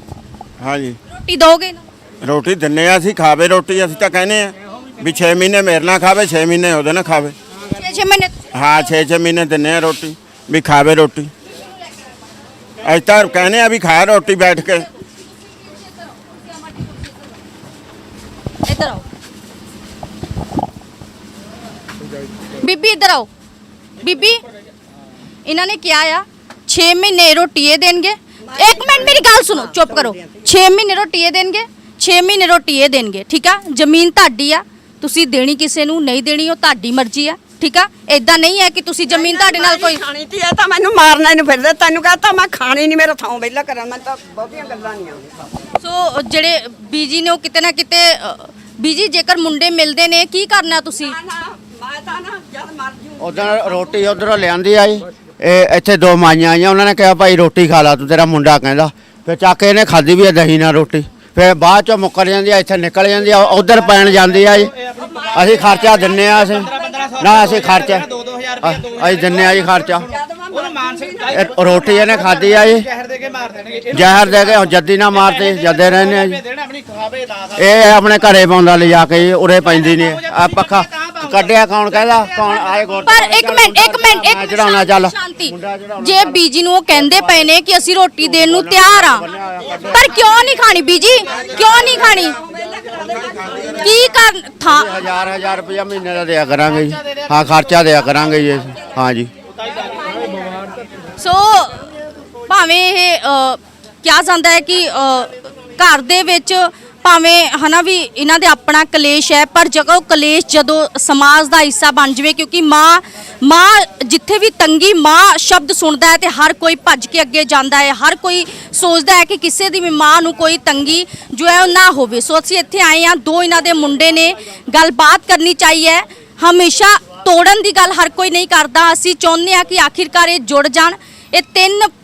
ਹਾਂਜੀ। ਰੋਟੀ ਦੋਗੇ ਨਾ? ਰੋਟੀ ਦਿੰਨੇ ਆ ਅਸੀਂ ਖਾਵੇ ਰੋਟੀ ਅਸੀਂ ਤਾਂ ਕਹਿੰਦੇ ਆ ਵੀ 6 ਮਹੀਨੇ ਮੇਰੇ ਨਾਲ ਖਾਵੇ 6 ਮਹੀਨੇ ਉਹਦੇ ਨਾਲ ਖਾਵੇ। 6 ਮਹੀਨੇ ਹਾਂ 6-6 ਮਹੀਨੇ ਦਿੰਨੇ ਆ ਰੋਟੀ ਵੀ ਖਾਵੇ ਰੋਟੀ ਅਸੀਂ ਤਾਂ ਕਹਿੰਦੇ ਆ ਵੀ ਖਾ ਰੋਟੀ ਬੈਠ ਕੇ ਇੱਧਰ ਆਓ ਬੀਬੀ ਇੱਧਰ ਆਓ ਬੀਬੀ ਇਹਨਾਂ ਨੇ ਕਿਹਾ ਆ 6 ਮਹੀਨੇ ਰੋਟੀ ਇਹ ਦੇਣਗੇ ਇੱਕ ਮਿੰਟ ਮੇਰੀ ਗੱਲ ਸੁਣੋ ਚੁੱਪ ਕਰੋ 6 ਮਹੀਨੇ ਰੋਟੀ ਇਹ ਦੇਣਗੇ 6 ਮਹੀਨੇ ਰੋਟੀ ਇਹ ਦੇਣਗੇ ਠੀਕ ਆ ਜ਼ਮੀਨ ਤੁਹਾਡੀ ਆ ਤੁਸੀਂ ਦੇਣੀ ਕਿਸੇ ਨੂੰ ਨਹੀਂ ਦੇਣੀ ਉਹ ਤੁਹਾਡੀ ਮਰਜ਼ੀ ਆ ਠੀਕ ਆ? ਇਦਾਂ ਨਹੀਂ ਹੈ ਕਿ ਤੁਸੀਂ ਜ਼ਮੀਨ ਤੁਹਾਡੇ ਨਾਲ ਕੋਈ ਖਾਣੀ ਤੀ ਇਹ ਤਾਂ ਮੈਨੂੰ ਮਾਰਨਾ ਇਹਨੂੰ ਫਿਰਦੇ ਤੈਨੂੰ ਕਹਤਾ ਮੈਂ ਖਾਣੀ ਨਹੀਂ ਮੇਰਾ ਥਾਂ ਵਿਹਲਾ ਕਰਾਂ ਮੈਂ ਤਾਂ ਬਹੁਤੀਆਂ ਗੱਲਾਂ ਨਹੀਂ ਆਉਂਦੀਆਂ। ਸੋ ਜਿਹੜੇ ਬੀਜੀ ਨੇ ਉਹ ਕਿਤੇ ਨਾ ਕਿਤੇ ਬੀਜੀ ਜੇਕਰ ਮੁੰਡੇ ਮਿਲਦੇ ਨੇ ਕੀ ਕਰਨਾ ਤੁਸੀਂ? ਮੈਂ ਤਾਂ ਨਾ ਜਦ ਮਰ ਜੂ ਉਦੋਂ ਰੋਟੀ ਉਧਰੋਂ ਲਿਆਂਦੀ ਆਈ। ਇਹ ਇੱਥੇ ਦੋ ਮਾਈਆਂ ਆਈਆਂ ਉਹਨਾਂ ਨੇ ਕਿਹਾ ਭਾਈ ਰੋਟੀ ਖਾ ਲਾ ਤੂੰ ਤੇਰਾ ਮੁੰਡਾ ਕਹਿੰਦਾ। ਫਿਰ ਚੱਕ ਕੇ ਇਹਨੇ ਖਾਧੀ ਵੀ ਆ ਦਹੀਂ ਨਾਲ ਰੋਟੀ। ਫਿਰ ਬਾਅਦ ਚੋਂ ਮੁੱਕਰ ਜਾਂਦੀ ਆ ਇੱਥੇ ਨਿਕਲ ਜਾਂਦੀ ਆ ਉਧਰ ਪੈਣ ਜਾਂਦੀ ਆ ਜੀ। ਅਸੀਂ ਖਰਚਾ ਦਿੰਨੇ ਆ ਅਸੀਂ। ਨਾ ਅਸੀਂ ਖਰਚਾ ਅਸੀਂ ਦਿੰਨੇ ਆ ਜੀ ਖਰਚਾ। ਉਹਨੂੰ ਮਾਨਸਿਕ ਇਹ ਰੋਟੀ ਇਹਨੇ ਖਾਧੀ ਆ ਜੀ। ਜ਼ਹਿਰ ਦੇ ਕੇ ਮਾਰ ਦੇਣਗੇ। ਜ਼ਹਿਰ ਦੇ ਕੇ ਜੱਦੀ ਨਾ ਮਾਰਦੇ ਜੱਦੇ ਰਹਿੰਦੇ ਆ ਜੀ। ਦੇਣਾ ਆਪਣੀ ਖਾਵੇ ਨਾ ਇਹ ਆਪਣੇ ਘਰੇ ਪਾਉਂਦਾ ਲਿਜਾ ਕੇ ਜੀ, ਉਰੇ ਪੈਂਦੀ ਨਹੀਂ। ਆ ਪੱਖਾ ਕੱਢਿਆ ਕੌਣ ਕਹਿੰਦਾ? ਕੌਣ? ਆਏ ਗੁਰ ਪਰ ਇੱਕ ਮਿੰਟ ਇੱਕ ਮਿੰਟ ਇੱਕ ਮਿੰਟ ਚੜਾਉਣਾ ਚੱਲ। ਸ਼ਾਂਤੀ। ਜੇ ਬੀਜੀ ਨੂੰ ਉਹ ਕਹਿੰਦੇ ਪਏ ਨੇ ਕਿ ਅਸੀਂ ਰੋਟੀ ਦੇਣ ਨੂੰ ਤਿਆਰ ਆ ਪਰ ਕਿਉਂ ਨਹੀਂ ਖਾਣੀ ਬੀਜੀ? ਕਿਉਂ ਨਹੀਂ ਖਾਣੀ? ਕੀ ਕਰ ਥਾਂ ਹਜ਼ਾਰ ਹਜ਼ਾਰ ਰੁਪਇਆ ਮਹੀਨੇ ਦਾ ਦਿਆ ਕਰਾਂਗੇ ਜੀ। ਹਾਂ ਖਰਚਾ ਦਿਆ ਕਰਾਂਗੇ ਜੀ ਅਸੀਂ। ਹਾਂ ਜੀ। ਸੋ ਭਾਵੇਂ ਇਹ ਅ, ਕਿਹਾ ਜਾਂਦਾ ਹੈ ਕਿ ਅ, ਘਰ ਦੇ ਵਿੱਚ ਭਾਵੇਂ ਹਨਾ ਵੀ ਇਹਨਾਂ ਦੇ ਆਪਣਾ ਕਲੇਸ਼ ਹੈ, ਪਰ ਜਦੋਂ ਉਹ ਕਲੇਸ਼ ਜਦੋਂ ਸਮਾਜ ਦਾ ਹਿੱਸਾ ਬਣ ਜਾਵੇ, ਕਿਉਂਕਿ ਮਾਂ ਮਾਂ ਜਿੱਥੇ ਵੀ ਤੰਗੀ, ਮਾਂ ਸ਼ਬਦ ਸੁਣਦਾ ਹੈ ਤੇ ਹਰ ਕੋਈ ਭੱਜ ਕੇ ਅੱਗੇ ਜਾਂਦਾ ਹੈ, ਹਰ ਕੋਈ ਸੋਚਦਾ ਹੈ ਕਿ ਕਿਸੇ ਦੀ ਵੀ ਮਾਂ ਨੂੰ ਕੋਈ ਤੰਗੀ ਜੋ ਹੈ ਉਹ ਨਾ ਹੋਵੇ। ਸੋ ਅਸੀਂ ਇੱਥੇ ਆਏ ਹਾਂ, ਦੋ ਇਹਨਾਂ ਦੇ ਮੁੰਡੇ ਨੇ ਗੱਲਬਾਤ ਕਰਨੀ ਚਾਹੀ ਹੈ। ਹਮੇਸ਼ਾ ਤੋੜਨ ਦੀ ਗੱਲ ਹਰ ਕੋਈ ਨਹੀਂ ਕਰਦਾ। ਅਸੀਂ ਚਾਹੁੰਦੇ ਹਾਂ ਕਿ ਆਖਿਰਕਾਰ ਇਹ ਜੁੜ ਜਾਣ। ਇਹ ਤਿੰਨ